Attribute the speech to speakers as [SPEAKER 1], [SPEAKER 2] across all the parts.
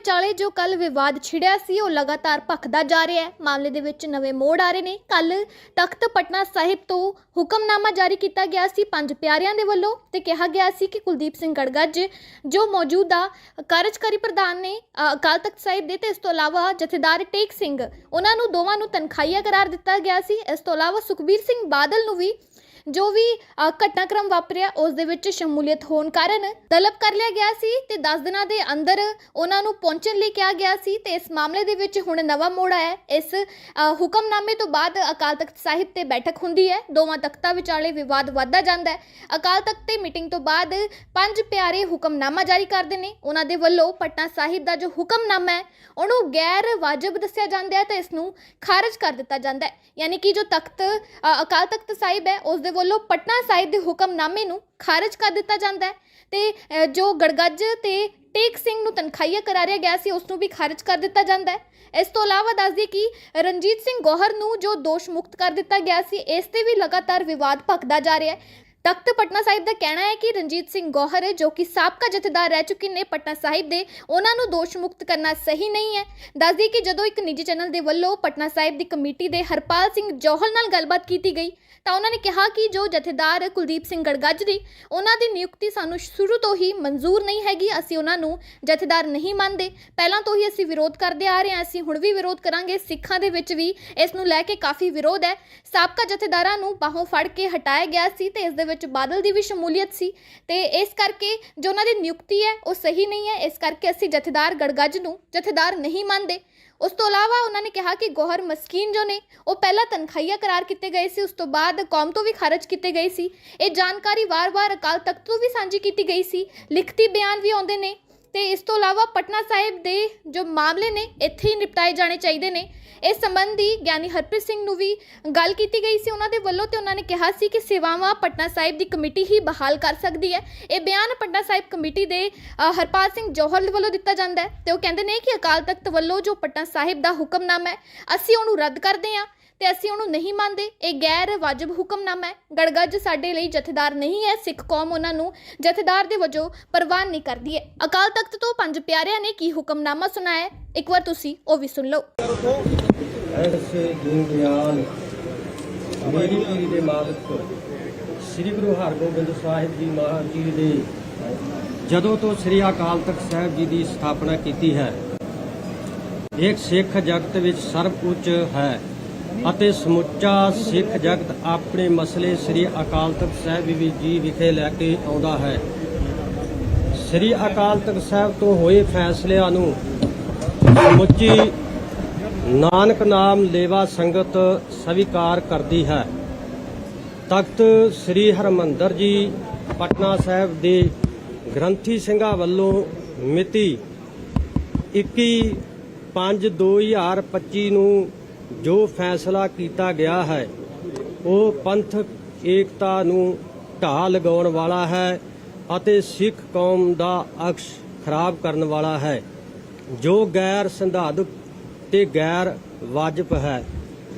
[SPEAKER 1] ਵਿਚਾਲੇ ਜੋ ਕੱਲ ਵਿਵਾਦ ਛਿੜਿਆ ਸੀ, ਉਹ ਲਗਾਤਾਰ ਭਖਦਾ ਜਾ ਰਿਹਾ ਹੈ। ਮਾਮਲੇ ਦੇ ਵਿੱਚ ਨਵੇਂ ਮੋੜ ਆ ਰਹੇ ਨੇ। ਕੱਲ ਤਖਤ ਪਟਨਾ ਸਾਹਿਬ ਤੋਂ ਹੁਕਮਨਾਮਾ ਜਾਰੀ ਕੀਤਾ ਗਿਆ ਸੀ ਪੰਜ ਪਿਆਰਿਆਂ ਦੇ ਵੱਲੋਂ ਤੇ ਕਿਹਾ ਗਿਆ ਸੀ ਕਿ ਕੁਲਦੀਪ ਸਿੰਘ ਗੜਗੱਜ ਜੋ ਮੌਜੂਦਾ ਕਾਰਜਕਾਰੀ ਪ੍ਰਧਾਨ ਨੇ ਅਕਾਲ ਤਖਤ ਸਾਹਿਬ ਦੇ ਤੇ ਇਸ ਤੋਂ ਇਲਾਵਾ ਜਥੇਦਾਰ ਟੇਕ ਸਿੰਘ, ਉਹਨਾਂ ਨੂੰ ਦੋਵਾਂ ਨੂੰ ਤਨਖਾਹੀਆ ਕਰਾਰ ਦਿੱਤਾ ਗਿਆ ਸੀ। ਇਸ ਤੋਂ ਇਲਾਵਾ ਸੁਖਬੀਰ ਸਿੰਘ ਬਾਦਲ ਨੂੰ ਵੀ ਜੋ ਵੀ ਘਟਨਾਕ੍ਰਮ ਵਾਪਰਿਆ, ਉਸ ਦੇ ਵਿੱਚ ਸ਼ਮੂਲੀਅਤ ਹੋਣ ਕਾਰਨ ਤਲਬ ਕਰ ਲਿਆ ਗਿਆ ਸੀ ਤੇ 10 ਦਿਨਾਂ ਦੇ ਅੰਦਰ ਉਹਨਾਂ ਨੂੰ ਪਹੁੰਚਣ ਲਈ ਕਿਹਾ ਗਿਆ ਸੀ ਤੇ ਇਸ ਮਾਮਲੇ ਦੇ ਵਿੱਚ ਹੁਣ ਨਵਾਂ ਮੋੜ ਆਇਆ ਇਸ ਹੁਕਮਨਾਮੇ ਤੋਂ ਬਾਅਦ ਅਕਾਲ ਤਖਤ ਸਾਹਿਬ ਤੇ ਬੈਠਕ ਹੁੰਦੀ ਹੈ। ਦੋਵਾਂ ਤਖਤਾਂ ਵਿਚਾਲੇ ਵਿਵਾਦ ਵੱਧਦਾ ਜਾਂਦਾ ਹੈ। ਅਕਾਲ ਤਖਤ ਤੇ ਮੀਟਿੰਗ ਤੋਂ ਬਾਅਦ ਪੰਜ ਪਿਆਰੇ ਹੁਕਮਨਾਮਾ ਜਾਰੀ ਕਰਦੇ ਨੇ। ਉਹਨਾਂ ਦੇ ਵੱਲੋਂ ਪਟਨਾ ਸਾਹਿਬ ਦਾ ਜੋ ਹੁਕਮਨਾਮਾ ਹੈ, ਉਹਨੂੰ ਗੈਰ ਵਾਜਬ ਦੱਸਿਆ ਜਾਂਦਾ ਹੈ ਤੇ ਇਸ ਨੂੰ ਖਾਰਜ ਕਰ ਦਿੱਤਾ ਜਾਂਦਾ ਹੈ। ਯਾਨੀ ਕਿ ਜੋ ਤਖਤ ਅਕਾਲ ਤਖਤ ਸਾਹਿਬ ਹੈ, ਉਸ ਦੇ ਵੱਲੋਂ ਪਟਨਾ ਸਾਹਿਬ ਦੇ ਹੁਕਮਨਾਮੇ ਨੂੰ ਖਾਰਜ ਕਰ ਦਿੱਤਾ ਜਾਂਦਾ ਹੈ ਤੇ ਜੋ ਗੜਗੱਜ ਤੇ ਟੇਕ ਸਿੰਘ ਨੂੰ ਤਨਖਾਹੀਆ ਕਰਾਰਿਆ ਗਿਆ ਸੀ, ਉਸ ਨੂੰ ਵੀ ਖਾਰਜ ਕਰ ਦਿੱਤਾ ਜਾਂਦਾ ਹੈ। ਇਸ ਤੋਂ ਇਲਾਵਾ ਦੱਸਦੀ ਕਿ ਰਣਜੀਤ ਸਿੰਘ ਗੋਹਰ ਨੂੰ ਜੋ ਦੋਸ਼ ਮੁਕਤ ਕਰ ਦਿੱਤਾ ਗਿਆ ਸੀ, ਇਸ ਤੇ ਵੀ ਲਗਾਤਾਰ ਵਿਵਾਦ ਭਖਦਾ ਜਾ ਰਿਹਾ ਹੈ। ਤਖਤ ਪਟਨਾ ਸਾਹਿਬ ਦਾ ਕਹਿਣਾ ਹੈ ਕਿ ਰਣਜੀਤ ਸਿੰਘ ਗੋਹਰ, ਜੋ ਕਿ ਸਾਬਕਾ ਜਥੇਦਾਰ ਰਹਿ ਚੁੱਕੇ ਨੇ ਪਟਨਾ ਸਾਹਿਬ ਦੇ, ਉਹਨਾਂ ਨੂੰ ਦੋਸ਼ ਮੁਕਤ ਕਰਨਾ ਸਹੀ ਨਹੀਂ ਹੈ। ਦੱਸਦੀ ਕਿ ਜਦੋਂ ਇੱਕ ਨਿੱਜੀ ਚੈਨਲ ਦੇ ਵੱਲੋਂ ਪਟਨਾ ਸਾਹਿਬ ਦੀ ਕਮੇਟੀ ਦੇ ਹਰਪਾਲ ਸਿੰਘ ਜੋਹਲ ਨਾਲ ਗੱਲਬਾਤ ਕੀਤੀ ਗਈ ਤਾਂ ਉਹਨਾਂ ਨੇ ਕਿਹਾ ਕਿ ਜੋ ਜਥੇਦਾਰ ਕੁਲਦੀਪ ਸਿੰਘ ਗੜਗੱਜ ਦੀ ਉਹਨਾਂ ਦੀ ਨਿਯੁਕਤੀ ਸਾਨੂੰ ਸ਼ੁਰੂ ਤੋਂ ਹੀ ਮਨਜ਼ੂਰ ਨਹੀਂ ਹੈਗੀ, ਅਸੀਂ ਉਹਨਾਂ ਨੂੰ ਜਥੇਦਾਰ ਨਹੀਂ ਮੰਨਦੇ। ਪਹਿਲਾਂ ਤੋਂ ਹੀ ਅਸੀਂ ਵਿਰੋਧ ਕਰਦੇ ਆ ਰਹੇ ਹਾਂ, ਅਸੀਂ ਹੁਣ ਵੀ ਵਿਰੋਧ ਕਰਾਂਗੇ। ਸਿੱਖਾਂ ਦੇ ਵਿੱਚ ਵੀ ਇਸ ਨੂੰ ਲੈ ਕੇ ਕਾਫੀ ਵਿਰੋਧ ਹੈ। ਸਾਬਕਾ ਜਥੇਦਾਰਾਂ ਨੂੰ ਬਾਹੋਂ ਫੜ ਕੇ ਹਟਾਇਆ ਗਿਆ ਸੀ ਤੇ ਇਸ ਦੇ ਵਿੱਚ ਬਾਦਲ ਦੀ ਵੀ ਸ਼ਮੂਲੀਅਤ ਸੀ। ਤੇ ਇਸ ਕਰਕੇ ਜੋ ਉਹਨਾਂ ਦੀ ਨਿਯੁਕਤੀ ਹੈ, ਉਹ ਸਹੀ ਨਹੀਂ ਹੈ। ਇਸ ਕਰਕੇ ਅਸੀਂ ਜਥੇਦਾਰ ਗੜਗੱਜ ਨੂੰ ਜਥੇਦਾਰ ਨਹੀਂ ਮੰਨਦੇ। ਉਸ ਤੋਂ ਇਲਾਵਾ ਉਹਨਾਂ ਨੇ ਕਿਹਾ ਕਿ ਗੋਹਰ ਮਸਕੀਨ ਜੋ ਨੇ, ਉਹ ਪਹਿਲਾਂ ਤਨਖਾਹੀਆ ਕਰਾਰ ਕੀਤੇ ਗਏ ਸੀ, ਉਸ ਤੋਂ ਬਾਅਦ ਕੌਮ ਤੋਂ ਵੀ ਖਾਰਜ ਕੀਤੇ ਗਏ ਸੀ। ਇਹ ਜਾਣਕਾਰੀ ਵਾਰ-ਵਾਰ ਅਕਾਲ ਤਖਤ ਤੋਂ ਵੀ ਸਾਂਝੀ ਕੀਤੀ ਗਈ ਸੀ। ਲਿਖਤੀ ਬਿਆਨ ਵੀ ਆਉਂਦੇ ਨੇ। ਤੇ ਇਸ ਤੋਂ ਇਲਾਵਾ ਪਟਨਾ ਸਾਹਿਬ ਦੇ ਜੋ ਮਾਮਲੇ ਨੇ, ਇੱਥੇ ਹੀ ਨਿਪਟਾਏ ਜਾਣੇ ਚਾਹੀਦੇ ਨੇ। ਇਸ ਸੰਬੰਧੀ ਗਿਆਨੀ ਹਰਪ੍ਰੀਤ ਸਿੰਘ ਨੂੰ ਵੀ ਗੱਲ ਕੀਤੀ ਗਈ ਸੀ। ਉਹਨਾਂ ਦੇ ਵੱਲੋਂ ਤੇ ਉਹਨਾਂ ਨੇ ਕਿਹਾ ਸੀ ਕਿ ਸੇਵਾਵਾਂ ਪਟਨਾ ਸਾਹਿਬ ਦੀ ਕਮੇਟੀ ਹੀ ਬਹਾਲ ਕਰ ਸਕਦੀ ਹੈ। ਇਹ ਬਿਆਨ ਪਟਨਾ ਸਾਹਿਬ ਕਮੇਟੀ ਦੇ ਹਰਪਾਲ ਸਿੰਘ ਜੋਹਲ ਵੱਲੋਂ ਦਿੱਤਾ ਜਾਂਦਾ ਹੈ ਤੇ ਉਹ ਕਹਿੰਦੇ ਨੇ ਕਿ ਅਕਾਲ ਤਖਤ ਵੱਲੋਂ ਜੋ ਪਟਨਾ ਸਾਹਿਬ ਦਾ ਹੁਕਮਨਾਮਾ ਹੈ, ਅਸੀਂ ਉਹਨੂੰ ਰੱਦ ਕਰਦੇ ਹਾਂ। ਤੇ ਅਸੀਂ ਉਹਨੂੰ ਨਹੀਂ ਮੰਨਦੇ। ਇਹ ਗੈਰ ਵਾਜਬ ਹੁਕਮਨਾਮਾ ਹੈ। ਗੜਗੱਜ ਸਾਡੇ ਲਈ ਜਥੇਦਾਰ ਨਹੀਂ ਹੈ। ਸਿੱਖ ਕੌਮ ਉਹਨਾਂ ਨੂੰ ਜਥੇਦਾਰ ਦੇ ਵਜੋਂ ਪ੍ਰਵਾਨ ਨਹੀਂ ਕਰਦੀ ਹੈ। ਅਕਾਲ ਤਖਤ ਤੋਂ ਪੰਜ ਪਿਆਰਿਆਂ ਨੇ ਕੀ ਹੁਕਮਨਾਮਾ ਸੁਣਾਇਆ ਹੈ? ਇੱਕ ਵਾਰ ਤੁਸੀਂ ਉਹ ਵੀ ਸੁਣ ਲਓ।
[SPEAKER 2] ਐਸੇ ਗੁਣ ਮੇਰੀ ਪੀਰੀ ਦੇ ਮਾਲਕ, ਸ੍ਰੀ ਗੁਰੂ ਹਰਗੋਬਿੰਦ ਸਾਹਿਬ ਜੀ ਮਹਾਰਾਜ ਜੀ ਦੇ ਜਦੋਂ ਤੋਂ ਸ੍ਰੀ ਅਕਾਲ ਤਖਤ ਸਾਹਿਬ ਜੀ ਦੀ ਸਥਾਪਨਾ ਕੀਤੀ ਹੈ ਇੱਕ ਸਿੱਖ ਜਗਤ ਵਿੱਚ ਸਰਵ ਉੱਚ ਹੈ। ਅਤੇ ਸਮੁੱਚਾ ਸਿੱਖ ਜਗਤ ਆਪਣੇ ਮਸਲੇ ਸ੍ਰੀ ਅਕਾਲ ਤਖਤ ਸਾਹਿਬ ਜੀ ਵਿਖੇ ਲੈ ਕੇ ਆਉਂਦਾ ਹੈ। ਸ੍ਰੀ ਅਕਾਲ ਤਖਤ ਸਾਹਿਬ ਤੋਂ ਹੋਏ ਫੈਸਲਿਆਂ ਨੂੰ ਸਮੁੱਚੀ ਨਾਨਕ ਨਾਮ ਲੇਵਾ ਸੰਗਤ ਸਵੀਕਾਰ ਕਰਦੀ ਹੈ। ਤਖਤ ਸ੍ਰੀ ਹਰਮੰਦਰ ਜੀ, ਪਟਨਾ ਸਾਹਿਬ ਦੇ ਗ੍ਰੰਥੀ ਸਿੰਘਾਂ ਵੱਲੋਂ ਮਿਤੀ 21 5 2025 ਨੂੰ ਜੋ ਫੈਸਲਾ ਕੀਤਾ ਗਿਆ ਹੈ, ਉਹ ਪੰਥਕ ਏਕਤਾ ਨੂੰ ਢਾਹ ਲਗਾਉਣ ਵਾਲਾ ਹੈ ਅਤੇ ਸਿੱਖ ਕੌਮ ਦਾ ਅਕਸ਼ ਖਰਾਬ ਕਰਨ ਵਾਲਾ ਹੈ। ਜੋ ਗੈਰ ਸੰਧਾਦਕ ਤੇ ਗੈਰ ਵਾਜਬ ਹੈ।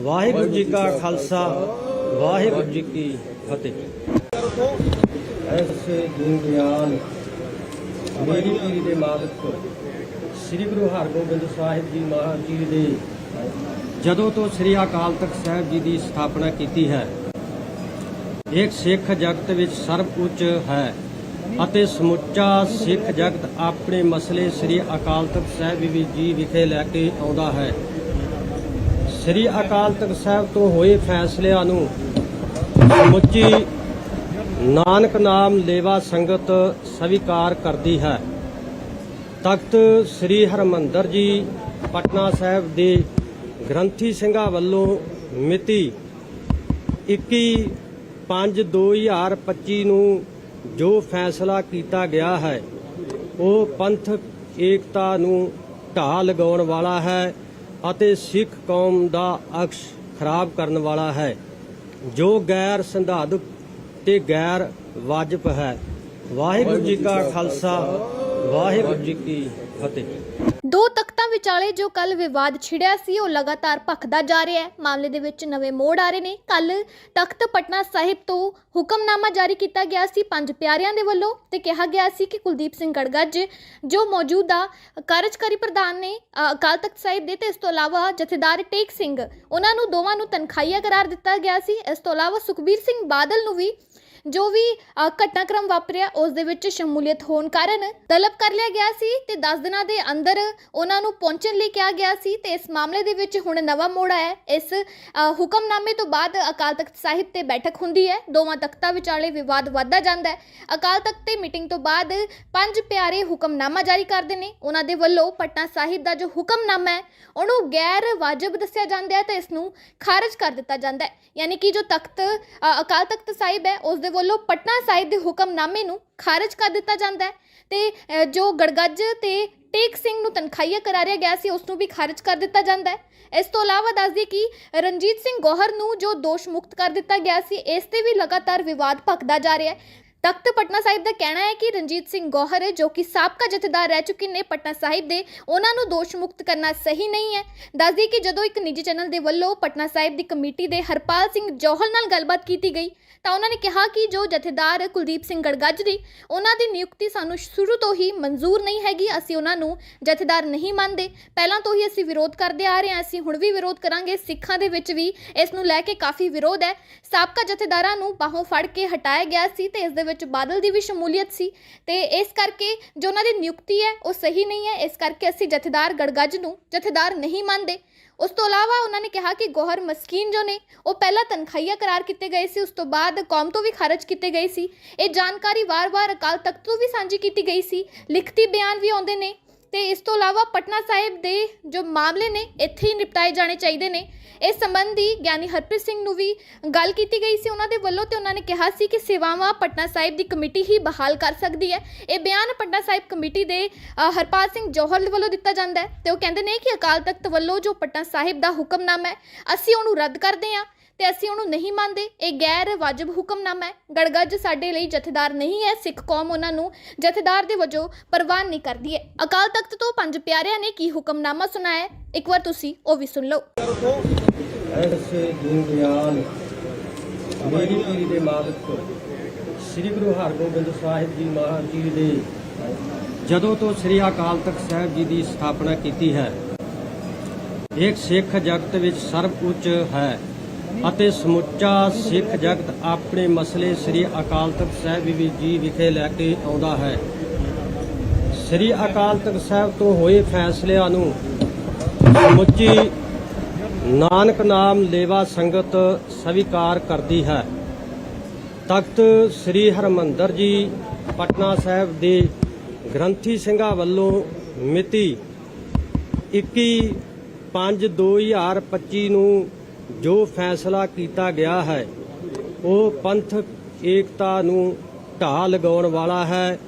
[SPEAKER 2] ਵਾਹਿਗੁਰੂ ਜੀ ਕਾ ਖਾਲਸਾ, ਵਾਹਿਗੁਰੂ ਜੀ ਕੀ ਫਤਿਹ। ਐਸੇ ਗੁਣ ਮੇਰੀ ਪੀਰੀ ਦੇ ਮਾਲਕ, ਸ੍ਰੀ ਗੁਰੂ ਹਰਗੋਬਿੰਦ ਸਾਹਿਬ ਜੀ ਮਹਾਰਾਜ ਜੀ ਦੇ ਜਦੋਂ ਤੋਂ ਸ੍ਰੀ ਅਕਾਲ ਤਖਤ ਸਾਹਿਬ ਜੀ ਦੀ ਸਥਾਪਨਾ ਕੀਤੀ ਹੈ ਇੱਕ ਸਿੱਖ ਜਗਤ ਵਿੱਚ ਸਰਬ ਉੱਚ ਹੈ ਅਤੇ ਸਮੁੱਚਾ ਸਿੱਖ ਜਗਤ ਆਪਣੇ ਮਸਲੇ ਸ੍ਰੀ ਅਕਾਲ ਤਖਤ ਸਾਹਿਬ ਜੀ ਵਿਖੇ ਲੈ ਕੇ ਆਉਂਦਾ ਹੈ। ਸ੍ਰੀ ਅਕਾਲ ਤਖਤ ਸਾਹਿਬ ਤੋਂ ਹੋਏ ਫੈਸਲਿਆਂ ਨੂੰ ਸਮੁੱਚੀ ਨਾਨਕ ਨਾਮ ਲੇਵਾ ਸੰਗਤ ਸਵੀਕਾਰ ਕਰਦੀ ਹੈ। ਤਖਤ ਸ੍ਰੀ ਹਰਮੰਦਰ ਜੀ, ਪਟਨਾ ਸਾਹਿਬ ਦੇ ਗ੍ਰੰਥੀ ਸਿੰਘਾਂ ਵੱਲੋਂ ਮਿਤੀ 21 5 2025 ਨੂੰ ਜੋ ਫੈਸਲਾ ਕੀਤਾ ਗਿਆ ਹੈ, ਉਹ ਪੰਥਕ ਏਕਤਾ ਨੂੰ ਢਾਹ ਲਗਾਉਣ ਵਾਲਾ ਹੈ ਅਤੇ ਸਿੱਖ ਕੌਮ ਦਾ ਅਕਸ਼ ਖਰਾਬ ਕਰਨ ਵਾਲਾ ਹੈ, ਜੋ ਗੈਰ ਸੰਧਾਦਕ ਤੇ ਗੈਰ ਵਾਜਬ ਹੈ। ਵਾਹਿਗੁਰੂ ਜੀ ਕਾ ਖਾਲਸਾ, ਵਾਹਿਗੁਰੂ ਜੀ ਕੀ ਫਤਿਹ।
[SPEAKER 1] ਦੋ ਤਖਤਾਂ ਵਿਚਾਲੇ ਜੋ ਕੱਲ ਵਿਵਾਦ ਛਿੜਿਆ ਸੀ, ਉਹ ਲਗਾਤਾਰ ਭਖਦਾ ਜਾ ਰਿਹਾ ਹੈ। ਮਾਮਲੇ ਦੇ ਵਿੱਚ ਨਵੇਂ ਮੋੜ ਆ ਰਹੇ ਨੇ। ਕੱਲ ਤਖਤ ਪਟਨਾ ਸਾਹਿਬ ਤੋਂ ਹੁਕਮਨਾਮਾ ਜਾਰੀ ਕੀਤਾ ਗਿਆ ਸੀ ਪੰਜ ਪਿਆਰਿਆਂ ਦੇ ਵੱਲੋਂ ਤੇ ਕਿਹਾ ਗਿਆ ਸੀ ਕਿ ਕੁਲਦੀਪ ਸਿੰਘ ਗੜਗੱਜ ਜੋ ਮੌਜੂਦਾ ਕਾਰਜਕਾਰੀ ਪ੍ਰਧਾਨ ਨੇ ਅਕਾਲ ਤਖਤ ਸਾਹਿਬ ਦੇ ਤੇ ਇਸ ਤੋਂ ਇਲਾਵਾ ਜਥੇਦਾਰ ਟੇਕ ਸਿੰਘ, ਉਹਨਾਂ ਨੂੰ ਦੋਵਾਂ ਨੂੰ ਤਨਖਾਹੀਆ ਕਰਾਰ ਦਿੱਤਾ ਗਿਆ ਸੀ। ਇਸ ਤੋਂ ਇਲਾਵਾ ਸੁਖਬੀਰ ਸਿੰਘ ਬਾਦਲ ਨੂੰ ਵੀ ਜੋ ਵੀ ਘਟਨਾਕ੍ਰਮ ਵਾਪਰਿਆ, ਉਸ ਦੇ ਵਿੱਚ ਸ਼ਮੂਲੀਅਤ ਹੋਣ ਕਾਰਨ ਤਲਬ ਕਰ ਲਿਆ ਗਿਆ ਸੀ ਤੇ 10 ਦਿਨਾਂ ਦੇ ਅੰਦਰ ਉਹਨਾਂ ਨੂੰ ਪਹੁੰਚਣ ਲਈ ਕਿਹਾ ਗਿਆ ਸੀ ਤੇ ਇਸ ਮਾਮਲੇ ਦੇ ਵਿੱਚ ਹੁਣ ਨਵਾਂ ਮੋੜ ਆਇਆ ਇਸ ਹੁਕਮਨਾਮੇ ਤੋਂ ਬਾਅਦ ਅਕਾਲ ਤਖਤ ਸਾਹਿਬ ਤੇ ਬੈਠਕ ਹੁੰਦੀ ਹੈ। ਦੋਵਾਂ ਤਖਤਾਂ ਵਿਚਾਲੇ ਵਿਵਾਦ ਵੱਧਦਾ ਜਾਂਦਾ ਹੈ। ਅਕਾਲ ਤਖਤ ਤੇ ਮੀਟਿੰਗ ਤੋਂ ਬਾਅਦ ਪੰਜ ਪਿਆਰੇ ਹੁਕਮਨਾਮਾ ਜਾਰੀ ਕਰਦੇ ਨੇ। ਉਹਨਾਂ ਦੇ ਵੱਲੋਂ ਪਟਨਾ ਸਾਹਿਬ ਦਾ ਜੋ ਹੁਕਮਨਾਮਾ ਹੈ, ਉਹਨੂੰ ਗੈਰ ਵਾਜਬ ਦੱਸਿਆ ਜਾਂਦਾ ਹੈ ਤੇ ਇਸ ਨੂੰ ਖਾਰਜ ਕਰ ਦਿੱਤਾ ਜਾਂਦਾ ਹੈ। ਯਾਨੀ ਕਿ ਜੋ ਤਖਤ ਅਕਾਲ ਤਖਤ ਸਾਹਿਬ ਹੈ, ਉਸ ਦੇ ਵੱਲੋਂ ਪਟਨਾ ਸਾਹਿਬ ਦੇ ਹੁਕਮਨਾਮੇ ਨੂੰ ਖਾਰਜ ਕਰ ਦਿੱਤਾ ਜਾਂਦਾ ਹੈ ਤੇ ਜੋ ਗੜਗੱਜ ਤੇ ਟੇਕ ਸਿੰਘ ਨੂੰ ਤਨਖਾਹੀਆ ਕਰਾਰਿਆ ਗਿਆ ਸੀ, ਉਸ ਨੂੰ ਵੀ ਖਾਰਜ ਕਰ ਦਿੱਤਾ ਜਾਂਦਾ ਹੈ। ਇਸ ਤੋਂ ਇਲਾਵਾ ਦੱਸ ਦਈਏ ਕਿ ਰਣਜੀਤ ਸਿੰਘ ਗੋਹਰ ਨੂੰ ਜੋ ਦੋਸ਼ ਮੁਕਤ ਕਰ ਦਿੱਤਾ ਗਿਆ ਸੀ, ਇਸ ਤੇ ਵੀ ਲਗਾਤਾਰ ਵਿਵਾਦ ਭਖਦਾ ਜਾ ਰਿਹਾ ਹੈ। ਤਖਤ ਪਟਨਾ ਸਾਹਿਬ ਦਾ ਕਹਿਣਾ ਹੈ ਕਿ ਰਣਜੀਤ ਸਿੰਘ ਗੋਹਰ, ਜੋ ਕਿ ਸਾਬਕਾ ਜਥੇਦਾਰ ਰਹਿ ਚੁੱਕੇ ਨੇ ਪਟਨਾ ਸਾਹਿਬ ਦੇ, ਉਹਨਾਂ ਨੂੰ ਦੋਸ਼ ਮੁਕਤ ਕਰਨਾ ਸਹੀ ਨਹੀਂ ਹੈ। ਦੱਸਦੀ ਕਿ ਜਦੋਂ ਇੱਕ ਨਿੱਜੀ ਚੈਨਲ ਦੇ ਵੱਲੋਂ ਪਟਨਾ ਸਾਹਿਬ ਦੀ ਕਮੇਟੀ ਦੇ ਹਰਪਾਲ ਸਿੰਘ ਜੋਹਲ ਨਾਲ ਗੱਲਬਾਤ ਕੀਤੀ ਗਈ, ਤਾਂ ਉਹਨਾਂ ਨੇ ਕਿਹਾ ਕਿ ਜੋ ਜਥੇਦਾਰ ਕੁਲਦੀਪ ਸਿੰਘ ਗੜਗੱਜ ਦੀ, ਉਹਨਾਂ ਦੀ ਨਿਯੁਕਤੀ ਸਾਨੂੰ ਸ਼ੁਰੂ ਤੋਂ ਹੀ ਮਨਜ਼ੂਰ ਨਹੀਂ ਹੈਗੀ, ਅਸੀਂ ਉਹਨਾਂ ਨੂੰ ਜਥੇਦਾਰ ਨਹੀਂ ਮੰਨਦੇ। ਪਹਿਲਾਂ ਤੋਂ ਹੀ ਅਸੀਂ ਵਿਰੋਧ ਕਰਦੇ ਆ ਰਹੇ ਹਾਂ, ਅਸੀਂ ਹੁਣ ਵੀ ਵਿਰੋਧ ਕਰਾਂਗੇ। ਸਿੱਖਾਂ ਦੇ ਵਿੱਚ ਵੀ ਇਸ ਨੂੰ ਲੈ ਕੇ ਕਾਫੀ ਵਿਰੋਧ ਹੈ। ਸਾਬਕਾ ਜਥੇਦਾਰਾਂ ਨੂੰ ਬਾਹੋਂ ਫੜ ਕੇ ਹਟਾਇਆ ਗਿਆ ਸੀ ਤੇ ਇਸ ਦੇ ਵਿੱਚ ਬਾਦਲ ਦੀ ਵੀ ਸ਼ਮੂਲੀਅਤ ਸੀ ਤੇ ਇਸ ਕਰਕੇ ਜੋ ਉਹਨਾਂ ਦੀ ਨਿਯੁਕਤੀ ਹੈ, ਉਹ ਸਹੀ ਨਹੀਂ ਹੈ। ਇਸ ਕਰਕੇ ਅਸੀਂ ਜਥੇਦਾਰ ਗੜਗੱਜ ਨੂੰ ਜਥੇਦਾਰ ਨਹੀਂ ਮੰਨਦੇ। ਉਸ ਤੋਂ ਇਲਾਵਾ ਉਹਨਾਂ ਨੇ ਕਿਹਾ ਕਿ ਗੋਹਰ ਮਸਕੀਨ ਜੋ ਨੇ, ਉਹ ਪਹਿਲਾਂ ਤਨਖਾਹੀਆ ਕਰਾਰ ਕੀਤੇ ਗਏ ਸੀ, ਉਸ ਤੋਂ ਬਾਅਦ ਕੌਮ ਤੋਂ ਵੀ ਖਾਰਜ ਕੀਤੇ ਗਏ ਸੀ। ਇਹ ਜਾਣਕਾਰੀ ਵਾਰ-ਵਾਰ ਅਕਾਲ ਤਖਤ ਤੋਂ ਵੀ ਸਾਂਝੀ ਕੀਤੀ ਗਈ ਸੀ। ਲਿਖਤੀ ਬਿਆਨ ਵੀ ਆਉਂਦੇ ਨੇ। ਤੇ ਇਸ ਤੋਂ ਇਲਾਵਾ ਪਟਨਾ ਸਾਹਿਬ ਦੇ ਜੋ ਮਾਮਲੇ ਨੇ, ਇੱਥੇ ਹੀ ਨਿਪਟਾਏ ਜਾਣੇ ਚਾਹੀਦੇ ਨੇ। ਇਸ ਸੰਬੰਧੀ ਗਿਆਨੀ ਹਰਪ੍ਰੀਤ ਸਿੰਘ ਨੂੰ ਵੀ ਗੱਲ ਕੀਤੀ ਗਈ ਸੀ। ਉਹਨਾਂ ਦੇ ਵੱਲੋਂ ਤੇ ਉਹਨਾਂ ਨੇ ਕਿਹਾ ਸੀ ਕਿ ਸੇਵਾਵਾਂ ਪਟਨਾ ਸਾਹਿਬ ਦੀ ਕਮੇਟੀ ਹੀ ਬਹਾਲ ਕਰ ਸਕਦੀ ਹੈ। ਇਹ ਬਿਆਨ ਪਟਨਾ ਸਾਹਿਬ ਕਮੇਟੀ ਦੇ ਹਰਪਾਲ ਸਿੰਘ ਜੋਹਲ ਵੱਲੋਂ ਦਿੱਤਾ ਜਾਂਦਾ ਹੈ ਤੇ ਉਹ ਕਹਿੰਦੇ ਨੇ ਕਿ ਅਕਾਲ ਤਖਤ ਵੱਲੋਂ ਜੋ ਪਟਨਾ ਸਾਹਿਬ ਦਾ ਹੁਕਮਨਾਮਾ ਹੈ, ਅਸੀਂ ਉਹਨੂੰ ਰੱਦ ਕਰਦੇ ਹਾਂ। ਤੇ ਅਸੀਂ ਉਹਨੂੰ ਨਹੀਂ ਮੰਨਦੇ। ਇਹ ਗੈਰ ਵਾਜਬ ਹੁਕਮਨਾਮਾ ਹੈ। ਗੜਗੱਜ ਸਾਡੇ ਲਈ ਜਥੇਦਾਰ ਨਹੀਂ ਹੈ। ਸਿੱਖ ਕੌਮ ਉਹਨਾਂ ਨੂੰ ਜਥੇਦਾਰ ਦੇ ਵਜੋਂ ਪ੍ਰਵਾਨ ਨਹੀਂ ਕਰਦੀ ਹੈ। ਅਕਾਲ ਤਖਤ ਤੋਂ ਪੰਜ ਪਿਆਰਿਆਂ ਨੇ ਕੀ ਹੁਕਮਨਾਮਾ ਸੁਣਾਇਆ ਇੱਕ ਵਾਰ ਤੁਸੀਂ ਉਹ ਵੀ ਸੁਣ ਲਓ।
[SPEAKER 2] ਐਸੇ ਦੀਨ ਮੇਰੀ ਪੀਰੀ ਦੇ ਮਾਲਕ ਸ੍ਰੀ ਗੁਰੂ ਹਰਗੋਬਿੰਦ ਸਾਹਿਬ ਜੀ ਮਹਾਰਾਜ ਜੀ ਦੇ ਜਦੋਂ ਤੋਂ ਸ੍ਰੀ ਅਕਾਲ ਤਖਤ ਸਾਹਿਬ ਜੀ ਦੀ ਸਥਾਪਨਾ ਕੀਤੀ ਹੈ, ਇੱਕ ਸਿੱਖ ਜਗਤ ਵਿੱਚ ਸਰਬ ਉੱਚ ਹੈ। ਅਤੇ ਸਮੁੱਚਾ ਸਿੱਖ ਜਗਤ ਆਪਣੇ ਮਸਲੇ ਸ੍ਰੀ ਅਕਾਲ ਤਖਤ ਸਾਹਿਬ ਜੀ ਵਿਖੇ ਲੈ ਕੇ ਆਉਂਦਾ ਹੈ। ਸ੍ਰੀ ਅਕਾਲ ਤਖਤ ਸਾਹਿਬ ਤੋਂ ਹੋਏ ਫੈਸਲਿਆਂ ਨੂੰ ਸਮੁੱਚੀ ਨਾਨਕ ਨਾਮ ਲੇਵਾ ਸੰਗਤ ਸਵੀਕਾਰ ਕਰਦੀ ਹੈ। ਤਖਤ ਸ੍ਰੀ ਹਰਮੰਦਰ ਜੀ, ਪਟਨਾ ਸਾਹਿਬ ਦੇ ਗ੍ਰੰਥੀ ਸਿੰਘਾਂ ਵੱਲੋਂ ਮਿਤੀ 21 5 2025 ਨੂੰ ਜੋ ਫੈਸਲਾ ਕੀਤਾ ਗਿਆ ਹੈ, ਉਹ ਪੰਥਕ ਏਕਤਾ ਨੂੰ ਢਾਹ ਲਗਾਉਣ ਵਾਲਾ ਹੈ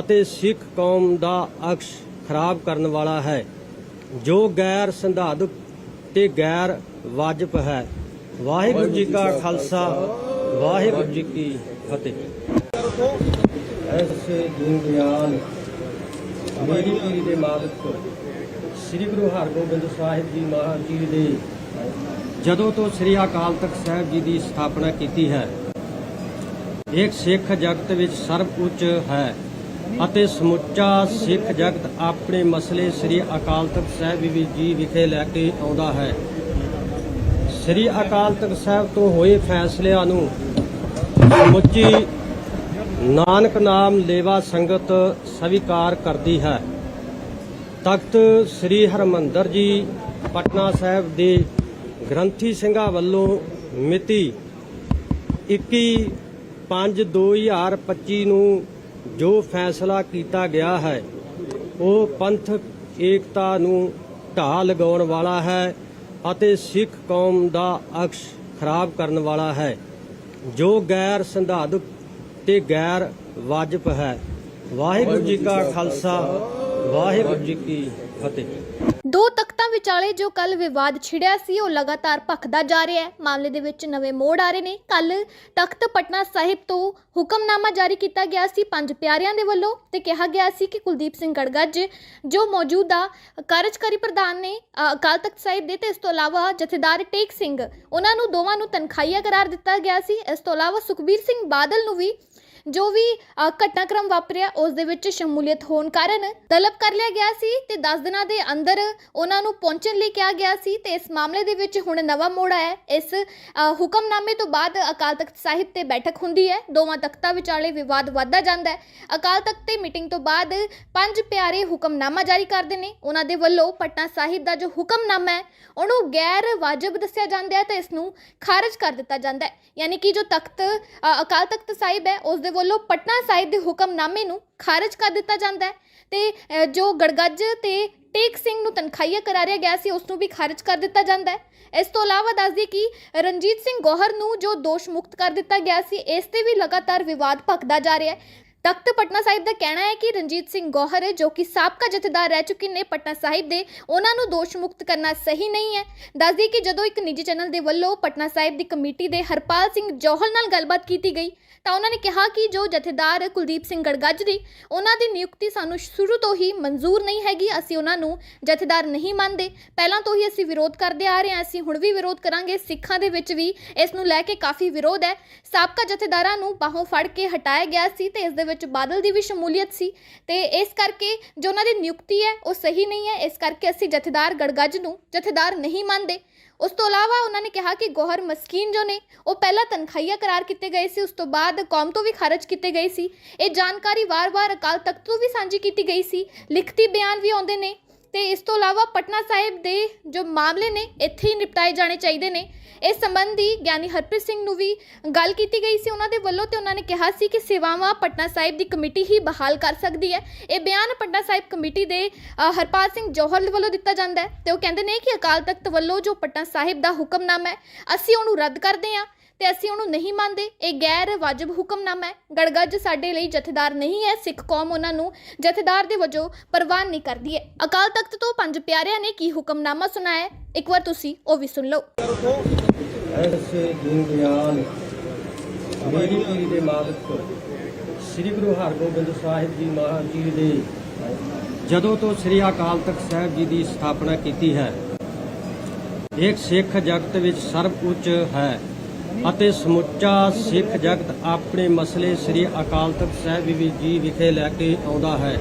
[SPEAKER 2] ਅਤੇ ਸਿੱਖ ਕੌਮ ਦਾ ਅਕਸ਼ ਖਰਾਬ ਕਰਨ ਵਾਲਾ ਹੈ। ਜੋ ਗੈਰ ਸੰਧਾਦਕ ਤੇ ਗੈਰ ਵਾਜਬ ਹੈ। ਵਾਹਿਗੁਰੂ ਜੀ ਕਾ ਖਾਲਸਾ, ਵਾਹਿਗੁਰੂ ਜੀ ਕੀ ਫਤਿਹ। ਐਸੇ ਦੀਨ ਦਿਆਲ ਮੇਰੀ ਪੀਰੀ ਦੇ ਮਾਲਕ ਸ੍ਰੀ ਗੁਰੂ ਹਰਗੋਬਿੰਦ ਸਾਹਿਬ ਜੀ ਮਹਾਰਾਜ ਜੀ ਦੇ ਜਦੋਂ ਤੋਂ ਸ੍ਰੀ ਅਕਾਲ ਤਖਤ ਸਾਹਿਬ ਜੀ ਦੀ ਸਥਾਪਨਾ ਕੀਤੀ ਹੈ, ਇੱਕ ਸਿੱਖ ਜਗਤ ਵਿੱਚ ਸਰਬ ਉੱਚ ਹੈ ਅਤੇ ਸਮੁੱਚਾ ਸਿੱਖ ਜਗਤ ਆਪਣੇ ਮਸਲੇ ਸ੍ਰੀ ਅਕਾਲ ਤਖਤ ਸਾਹਿਬ ਜੀ ਵਿਖੇ ਲੈ ਕੇ ਆਉਂਦਾ ਹੈ। ਸ੍ਰੀ ਅਕਾਲ ਤਖਤ ਸਾਹਿਬ ਤੋਂ ਹੋਏ ਫੈਸਲਿਆਂ ਨੂੰ ਸਮੁੱਚੀ ਨਾਨਕ ਨਾਮ ਲੇਵਾ ਸੰਗਤ ਸਵੀਕਾਰ ਕਰਦੀ ਹੈ। ਤਖਤ ਸ੍ਰੀ ਹਰਮੰਦਰ ਜੀ, ਪਟਨਾ ਸਾਹਿਬ ਦੇ ਗ੍ਰੰਥੀ ਸਿੰਘਾਂ ਵੱਲੋਂ ਮਿਤੀ 21 5 2025 ਨੂੰ ਜੋ ਫੈਸਲਾ ਕੀਤਾ ਗਿਆ ਹੈ, ਉਹ ਪੰਥਕ ਏਕਤਾ ਨੂੰ ਢਾਹ ਲਗਾਉਣ ਵਾਲਾ ਹੈ ਅਤੇ ਸਿੱਖ ਕੌਮ ਦਾ ਅਕਸ਼ ਖਰਾਬ ਕਰਨ ਵਾਲਾ ਹੈ, ਜੋ ਗੈਰ ਸੰਧਾਦਕ ਤੇ ਗੈਰ ਵਾਜਬ ਹੈ। ਵਾਹਿਗੁਰੂ ਜੀ ਕਾ ਖਾਲਸਾ, ਵਾਹਿਗੁਰੂ ਜੀ ਕੀ ਫਤਿਹ।
[SPEAKER 1] ਦੋ ਤਖਤਾਂ ਵਿਚਾਲੇ ਜੋ ਕੱਲ ਵਿਵਾਦ ਛਿੜਿਆ ਸੀ, ਉਹ ਲਗਾਤਾਰ ਭਖਦਾ ਜਾ ਰਿਹਾ ਹੈ। ਮਾਮਲੇ ਦੇ ਵਿੱਚ ਨਵੇਂ ਮੋੜ ਆ ਰਹੇ ਨੇ। ਕੱਲ ਤਖਤ ਪਟਨਾ ਸਾਹਿਬ ਤੋਂ ਹੁਕਮਨਾਮਾ ਜਾਰੀ ਕੀਤਾ ਗਿਆ ਸੀ ਪੰਜ ਪਿਆਰਿਆਂ ਦੇ ਵੱਲੋਂ ਤੇ ਕਿਹਾ ਗਿਆ ਸੀ ਕਿ ਕੁਲਦੀਪ ਸਿੰਘ ਗੜਗੱਜ ਜੋ ਮੌਜੂਦਾ ਕਾਰਜਕਾਰੀ ਪ੍ਰਧਾਨ ਨੇ ਅਕਾਲ ਤਖਤ ਸਾਹਿਬ ਦੇ ਤੇ ਇਸ ਤੋਂ ਇਲਾਵਾ ਜਥੇਦਾਰ ਟੇਕ ਸਿੰਘ, ਉਹਨਾਂ ਨੂੰ ਦੋਵਾਂ ਨੂੰ ਤਨਖਾਹੀਆ ਕਰਾਰ ਦਿੱਤਾ ਗਿਆ ਸੀ। ਇਸ ਤੋਂ ਇਲਾਵਾ ਸੁਖਬੀਰ ਸਿੰਘ ਬਾਦਲ ਨੂੰ ਵੀ ਜੋ ਵੀ ਘਟਨਾਕ੍ਰਮ ਵਾਪਰਿਆ, ਉਸ ਦੇ ਵਿੱਚ ਸ਼ਮੂਲੀਅਤ ਹੋਣ ਕਾਰਨ ਤਲਬ ਕਰ ਲਿਆ ਗਿਆ ਸੀ ਤੇ 10 ਦਿਨਾਂ ਦੇ ਅੰਦਰ ਉਹਨਾਂ ਨੂੰ ਪਹੁੰਚਣ ਲਈ ਕਿਹਾ ਗਿਆ ਸੀ ਤੇ ਇਸ ਮਾਮਲੇ ਦੇ ਵਿੱਚ ਹੁਣ ਨਵਾਂ ਮੋੜ ਆਇਆ ਇਸ ਹੁਕਮਨਾਮੇ ਤੋਂ ਬਾਅਦ ਅਕਾਲ ਤਖਤ ਸਾਹਿਬ ਤੇ ਬੈਠਕ ਹੁੰਦੀ ਹੈ। ਦੋਵਾਂ ਤਖਤਾਂ ਵਿਚਾਲੇ ਵਿਵਾਦ ਵੱਧਦਾ ਜਾਂਦਾ ਹੈ। ਅਕਾਲ ਤਖਤ ਤੇ ਮੀਟਿੰਗ ਤੋਂ ਬਾਅਦ ਪੰਜ ਪਿਆਰੇ ਹੁਕਮਨਾਮਾ ਜਾਰੀ ਕਰਦੇ ਨੇ। ਉਹਨਾਂ ਦੇ ਵੱਲੋਂ ਪਟਨਾ ਸਾਹਿਬ ਦਾ ਜੋ ਹੁਕਮਨਾਮਾ ਹੈ, ਉਹਨੂੰ ਗੈਰ ਵਾਜਬ ਦੱਸਿਆ ਜਾਂਦਾ ਹੈ ਤਾਂ ਇਸ ਨੂੰ ਖਾਰਜ ਕਰ ਦਿੱਤਾ ਜਾਂਦਾ ਹੈ। ਯਾਨੀ ਕਿ ਜੋ ਤਖਤ ਅਕਾਲ ਤਖਤ ਸਾਹਿਬ ਹੈ, ਉਸ ਦੇ ਵੱਲੋਂ ਪਟਨਾ ਸਾਹਿਬ ਦੇ ਹੁਕਮਨਾਮੇ ਨੂੰ ਖਾਰਜ ਕਰ ਦਿੱਤਾ ਜਾਂਦਾ ਹੈ ਤੇ ਜੋ ਗੜਗੱਜ ਤੇ ਟੇਕ ਸਿੰਘ ਨੂੰ ਤਨਖਾਹੀਆ ਕਰਾਰਿਆ ਗਿਆ ਸੀ, ਉਸ ਨੂੰ ਵੀ ਖਾਰਜ ਕਰ ਦਿੱਤਾ ਜਾਂਦਾ ਹੈ। ਇਸ ਤੋਂ ਇਲਾਵਾ ਦੱਸ ਦਈਏ ਕਿ ਰਣਜੀਤ ਸਿੰਘ ਗੋਹਰ ਨੂੰ ਜੋ ਦੋਸ਼ ਮੁਕਤ ਕਰ ਦਿੱਤਾ ਗਿਆ ਸੀ, ਇਸ ਤੇ ਵੀ ਲਗਾਤਾਰ ਵਿਵਾਦ ਭਖਦਾ ਜਾ ਰਿਹਾ ਹੈ। ਤਖਤ ਪਟਨਾ ਸਾਹਿਬ ਦਾ ਕਹਿਣਾ ਹੈ ਕਿ ਰਣਜੀਤ ਸਿੰਘ ਗੌਹਰ, ਜੋ ਕਿ ਸਾਬਕਾ ਜਥੇਦਾਰ ਰਹਿ ਚੁੱਕੇ ਨੇ ਪਟਨਾ ਸਾਹਿਬ ਦੇ, ਉਹਨਾਂ ਨੂੰ ਦੋਸ਼ ਮੁਕਤ ਕਰਨਾ ਸਹੀ ਨਹੀਂ ਹੈ। ਦੱਸਦੀ ਕਿ ਜਦੋਂ ਇੱਕ ਨਿੱਜੀ ਚੈਨਲ ਦੇ ਵੱਲੋਂ ਪਟਨਾ ਸਾਹਿਬ ਦੀ ਕਮੇਟੀ ਦੇ ਹਰਪਾਲ ਸਿੰਘ ਜੋਹਲ ਨਾਲ ਗੱਲਬਾਤ ਕੀਤੀ ਗਈ, ਤਾਂ ਉਹਨਾਂ ਨੇ ਕਿਹਾ ਕਿ ਜੋ ਜਥੇਦਾਰ ਕੁਲਦੀਪ ਸਿੰਘ ਗੜਗੱਜ ਦੀ, ਉਹਨਾਂ ਦੀ ਨਿਯੁਕਤੀ ਸਾਨੂੰ ਸ਼ੁਰੂ ਤੋਂ ਹੀ ਮਨਜ਼ੂਰ ਨਹੀਂ ਹੈਗੀ, ਅਸੀਂ ਉਹਨਾਂ ਨੂੰ ਜਥੇਦਾਰ ਨਹੀਂ ਮੰਨਦੇ। ਪਹਿਲਾਂ ਤੋਂ ਹੀ ਅਸੀਂ ਵਿਰੋਧ ਕਰਦੇ ਆ ਰਹੇ ਹਾਂ, ਅਸੀਂ ਹੁਣ ਵੀ ਵਿਰੋਧ ਕਰਾਂਗੇ। ਸਿੱਖਾਂ ਦੇ ਵਿੱਚ ਵੀ ਇਸ ਨੂੰ ਲੈ ਕੇ ਕਾਫੀ ਵਿਰੋਧ ਹੈ। ਸਾਬਕਾ ਜਥੇਦਾਰਾਂ ਨੂੰ ਬਾਹੋਂ ਫੜ ਕੇ ਹਟਾਇਆ ਗਿਆ ਸੀ ਤੇ ਇਸ ਦੇ ਵਿੱਚ ਵਿੱਚ ਬਾਦਲ ਦੀ ਵੀ ਸ਼ਮੂਲੀਅਤ ਸੀ ਤੇ ਇਸ ਕਰਕੇ ਜੋ ਉਹਨਾਂ ਦੀ ਨਿਯੁਕਤੀ ਹੈ, ਉਹ ਸਹੀ ਨਹੀਂ ਹੈ। ਇਸ ਕਰਕੇ ਅਸੀਂ ਜਥੇਦਾਰ ਗੜਗੱਜ ਨੂੰ ਜਥੇਦਾਰ ਨਹੀਂ ਮੰਨਦੇ। ਉਸ ਤੋਂ ਇਲਾਵਾ ਉਹਨਾਂ ਨੇ ਕਿਹਾ ਕਿ ਗੋਹਰ ਮਸਕੀਨ ਜੋ ਨੇ, ਉਹ ਪਹਿਲਾਂ ਤਨਖਾਹੀਆ ਕਰਾਰ ਕੀਤੇ ਗਏ ਸੀ, ਉਸ ਤੋਂ ਬਾਅਦ ਕੌਮ ਤੋਂ ਵੀ ਖਾਰਜ ਕੀਤੇ ਗਏ ਸੀ। ਇਹ ਜਾਣਕਾਰੀ ਵਾਰ-ਵਾਰ ਅਕਾਲ ਤਖਤ ਤੋਂ ਵੀ ਸਾਂਝੀ ਕੀਤੀ ਗਈ ਸੀ। ਲਿਖਤੀ ਬਿਆਨ ਵੀ ਆਉਂਦੇ ਨੇ। ਤੇ ਇਸ ਤੋਂ ਇਲਾਵਾ ਪਟਨਾ ਸਾਹਿਬ ਦੇ ਜੋ ਮਾਮਲੇ ਨੇ ਇੱਥੇ ਹੀ ਨਿਪਟਾਏ ਜਾਣੇ ਚਾਹੀਦੇ ਨੇ। ਇਸ ਸੰਬੰਧੀ ਗਿਆਨੀ ਹਰਪ੍ਰੀਤ ਸਿੰਘ ਨੂੰ ਵੀ ਗੱਲ ਕੀਤੀ ਗਈ ਸੀ ਉਹਨਾਂ ਦੇ ਵੱਲੋਂ ਤੇ ਉਹਨਾਂ ਨੇ ਕਿਹਾ ਸੀ ਕਿ ਸੇਵਾਵਾਂ ਪਟਨਾ ਸਾਹਿਬ ਦੀ ਕਮੇਟੀ ਹੀ ਬਹਾਲ ਕਰ ਸਕਦੀ ਹੈ। ਇਹ ਬਿਆਨ ਪਟਨਾ ਸਾਹਿਬ ਕਮੇਟੀ ਦੇ ਅ, ਹਰਪਾਲ ਸਿੰਘ ਜੋਹਰ ਵੱਲੋਂ ਦਿੱਤਾ ਜਾਂਦਾ ਹੈ ਤੇ ਉਹ ਕਹਿੰਦੇ ਨੇ ਕਿ ਅਕਾਲ ਤਖਤ ਵੱਲੋਂ ਜੋ ਪਟਨਾ ਸਾਹਿਬ ਦਾ ਹੁਕਮਨਾਮਾ ਹੈ ਅਸੀਂ ਉਹਨੂੰ ਰੱਦ ਕਰਦੇ ਹਾਂ। ਤੇ ਅਸੀਂ ਉਹਨੂੰ ਨਹੀਂ ਮੰਨਦੇ। ਇਹ ਗੈਰ ਵਾਜਬ ਹੁਕਮਨਾਮਾ ਹੈ। ਗੜਗੱਜ ਸਾਡੇ ਲਈ ਜਥੇਦਾਰ ਨਹੀਂ ਹੈ। ਸਿੱਖ ਕੌਮ ਉਹਨਾਂ ਨੂੰ ਜਥੇਦਾਰ ਦੇ ਵਜੋਂ ਪ੍ਰਵਾਨ ਨਹੀਂ ਕਰਦੀ ਹੈ। ਅਕਾਲ ਤਖਤ ਤੋਂ ਪੰਜ ਪਿਆਰਿਆਂ ਨੇ ਕੀ ਹੁਕਮਨਾਮਾ ਸੁਣਾਇਆ ਇੱਕ ਵਾਰ ਤੁਸੀਂ ਉਹ ਵੀ ਸੁਣ ਲਓ।
[SPEAKER 2] ਐਸੇ ਦੀਨ ਮੇਰੀ ਪੀਰੀ ਦੇ ਮਾਲਕ ਸ੍ਰੀ ਗੁਰੂ ਹਰਗੋਬਿੰਦ ਸਾਹਿਬ ਜੀ ਮਹਾਰਾਜ ਜੀ ਦੇ ਜਦੋਂ ਤੋਂ ਸ੍ਰੀ ਅਕਾਲ ਤਖਤ ਸਾਹਿਬ ਜੀ ਦੀ ਸਥਾਪਨਾ ਕੀਤੀ ਹੈ, ਇੱਕ ਸਿੱਖ ਜਗਤ ਵਿੱਚ ਸਰਬ ਉੱਚ ਹੈ। ਅਤੇ ਸਮੁੱਚਾ ਸਿੱਖ ਜਗਤ ਆਪਣੇ ਮਸਲੇ ਸ੍ਰੀ ਅਕਾਲ ਤਖਤ ਸਾਹਿਬ ਜੀ ਵਿਖੇ ਲੈ ਕੇ ਆਉਂਦਾ ਹੈ।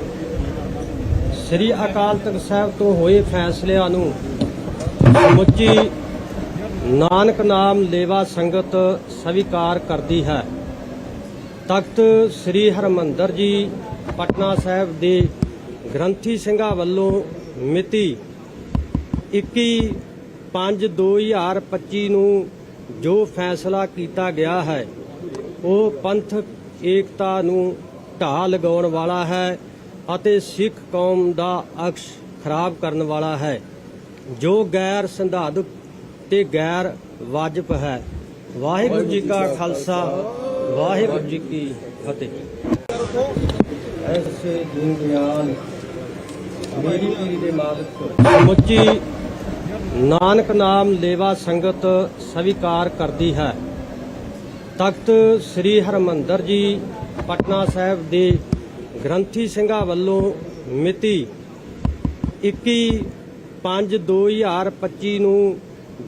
[SPEAKER 2] ਸ੍ਰੀ ਅਕਾਲ ਤਖਤ ਸਾਹਿਬ ਤੋਂ ਹੋਏ ਫੈਸਲਿਆਂ ਨੂੰ ਸਮੁੱਚੀ ਨਾਨਕ ਨਾਮ ਲੇਵਾ ਸੰਗਤ ਸਵੀਕਾਰ ਕਰਦੀ ਹੈ। ਤਖਤ ਸ੍ਰੀ ਹਰਮੰਦਰ ਜੀ, ਪਟਨਾ ਸਾਹਿਬ ਦੇ ਗ੍ਰੰਥੀ ਸਿੰਘਾਂ ਵੱਲੋਂ ਮਿਤੀ 21 5 2025 ਨੂੰ ਜੋ ਫੈਸਲਾ ਕੀਤਾ ਗਿਆ ਹੈ, ਉਹ ਪੰਥਕ ਏਕਤਾ ਨੂੰ ਢਾਹ ਲਗਾਉਣ ਵਾਲਾ ਹੈ ਅਤੇ ਸਿੱਖ ਕੌਮ ਦਾ ਅਕਸ਼ ਖਰਾਬ ਕਰਨ ਵਾਲਾ ਹੈ। ਜੋ ਗੈਰ ਸੰਧਾਦਕ ਤੇ ਗੈਰ ਵਾਜਬ ਹੈ। ਵਾਹਿਗੁਰੂ ਜੀ ਕਾ ਖਾਲਸਾ, ਵਾਹਿਗੁਰੂ ਜੀ ਕੀ ਫਤਿਹ। ਐਸੇ ਦੀਨ ਦਿਆਲ ਮੇਰੀ ਪੀਰੀ ਦੇ ਮਾਲਕ ਸਮੁੱਚੀ ਨਾਨਕ ਨਾਮ ਲੇਵਾ ਸੰਗਤ ਸਵੀਕਾਰ ਕਰਦੀ ਹੈ। ਤਖਤ ਸ੍ਰੀ ਹਰਮੰਦਰ ਜੀ, ਪਟਨਾ ਸਾਹਿਬ ਦੇ ਗ੍ਰੰਥੀ ਸਿੰਘਾਂ ਵੱਲੋਂ ਮਿਤੀ 21 5 2025 ਨੂੰ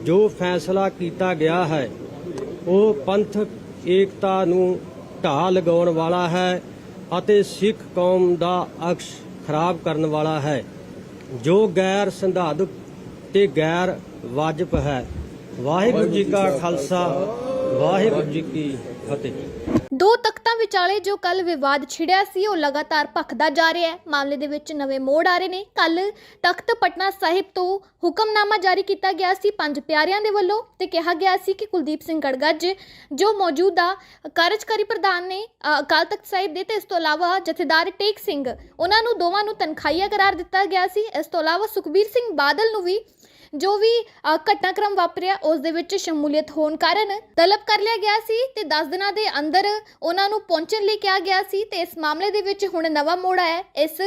[SPEAKER 2] ਜੋ ਫੈਸਲਾ ਕੀਤਾ ਗਿਆ ਹੈ, ਉਹ ਪੰਥਕ ਏਕਤਾ ਨੂੰ ਢਾਹ ਲਗਾਉਣ ਵਾਲਾ ਹੈ ਅਤੇ ਸਿੱਖ ਕੌਮ ਦਾ ਅਕਸ਼ ਖਰਾਬ ਕਰਨ ਵਾਲਾ ਹੈ, ਜੋ ਗੈਰ ਸੰਧਾਦਕ ਤੇ ਗੈਰ ਵਾਜਬ ਹੈ। ਵਾਹਿਗੁਰੂ ਜੀ ਕਾ ਖਾਲਸਾ, ਵਾਹਿਗੁਰੂ ਜੀ ਕੀ ਫਤਿਹ।
[SPEAKER 1] ਦੋ ਤਖਤਾਂ ਵਿਚਾਲੇ ਜੋ ਕੱਲ ਵਿਵਾਦ ਛਿੜਿਆ ਸੀ, ਉਹ ਲਗਾਤਾਰ ਭਖਦਾ ਜਾ ਰਿਹਾ ਹੈ। ਮਾਮਲੇ ਦੇ ਵਿੱਚ ਨਵੇਂ ਮੋੜ ਆ ਰਹੇ ਨੇ। ਕੱਲ ਤਖਤ ਪਟਨਾ ਸਾਹਿਬ ਤੋਂ ਹੁਕਮਨਾਮਾ ਜਾਰੀ ਕੀਤਾ ਗਿਆ ਸੀ ਪੰਜ ਪਿਆਰਿਆਂ ਦੇ ਵੱਲੋਂ ਤੇ ਕਿਹਾ ਗਿਆ ਸੀ ਕਿ ਕੁਲਦੀਪ ਸਿੰਘ ਗੜਗੱਜ ਜੋ ਮੌਜੂਦਾ ਕਾਰਜਕਾਰੀ ਪ੍ਰਧਾਨ ਨੇ ਅਕਾਲ ਤਖਤ ਸਾਹਿਬ ਦੇ ਤੇ ਇਸ ਤੋਂ ਇਲਾਵਾ ਜਥੇਦਾਰ ਟੇਕ ਸਿੰਘ, ਉਹਨਾਂ ਨੂੰ ਦੋਵਾਂ ਨੂੰ ਤਨਖਾਹੀਆ ਕਰਾਰ ਦਿੱਤਾ ਗਿਆ ਸੀ। ਇਸ ਤੋਂ ਇਲਾਵਾ ਸੁਖਬੀਰ ਸਿੰਘ ਬਾਦਲ ਨੂੰ ਵੀ ਜੋ ਵੀ ਘਟਨਾਕ੍ਰਮ ਵਾਪਰਿਆ, ਉਸ ਦੇ ਵਿੱਚ ਸ਼ਮੂਲੀਅਤ ਹੋਣ ਕਾਰਨ ਤਲਬ ਕਰ ਲਿਆ ਗਿਆ ਸੀ ਤੇ 10 ਦਿਨਾਂ ਦੇ ਅੰਦਰ ਉਹਨਾਂ ਨੂੰ ਪਹੁੰਚਣ ਲਈ ਕਿਹਾ ਗਿਆ ਸੀ ਤੇ ਇਸ ਮਾਮਲੇ ਦੇ ਵਿੱਚ ਹੁਣ ਨਵਾਂ ਮੋੜ ਆਇਆ ਇਸ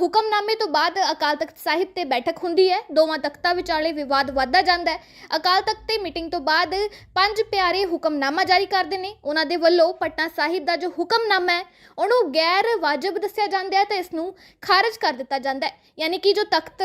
[SPEAKER 1] ਹੁਕਮਨਾਮੇ ਤੋਂ ਬਾਅਦ ਅਕਾਲ ਤਖਤ ਸਾਹਿਬ ਤੇ ਬੈਠਕ ਹੁੰਦੀ ਹੈ। ਦੋਵਾਂ ਤਖਤਾਂ ਵਿਚਾਲੇ ਵਿਵਾਦ ਵੱਧਦਾ ਜਾਂਦਾ ਹੈ। ਅਕਾਲ ਤਖਤ ਤੇ ਮੀਟਿੰਗ ਤੋਂ ਬਾਅਦ ਪੰਜ ਪਿਆਰੇ ਹੁਕਮਨਾਮਾ ਜਾਰੀ ਕਰਦੇ ਨੇ। ਉਹਨਾਂ ਦੇ ਵੱਲੋਂ ਪਟਨਾ ਸਾਹਿਬ ਦਾ ਜੋ ਹੁਕਮਨਾਮਾ ਹੈ, ਉਹਨੂੰ ਗੈਰ ਵਾਜਬ ਦੱਸਿਆ ਜਾਂਦਾ ਹੈ ਤੇ ਇਸ ਨੂੰ ਖਾਰਜ ਕਰ ਦਿੱਤਾ ਜਾਂਦਾ ਹੈ। ਯਾਨੀ ਕਿ ਜੋ ਤਖਤ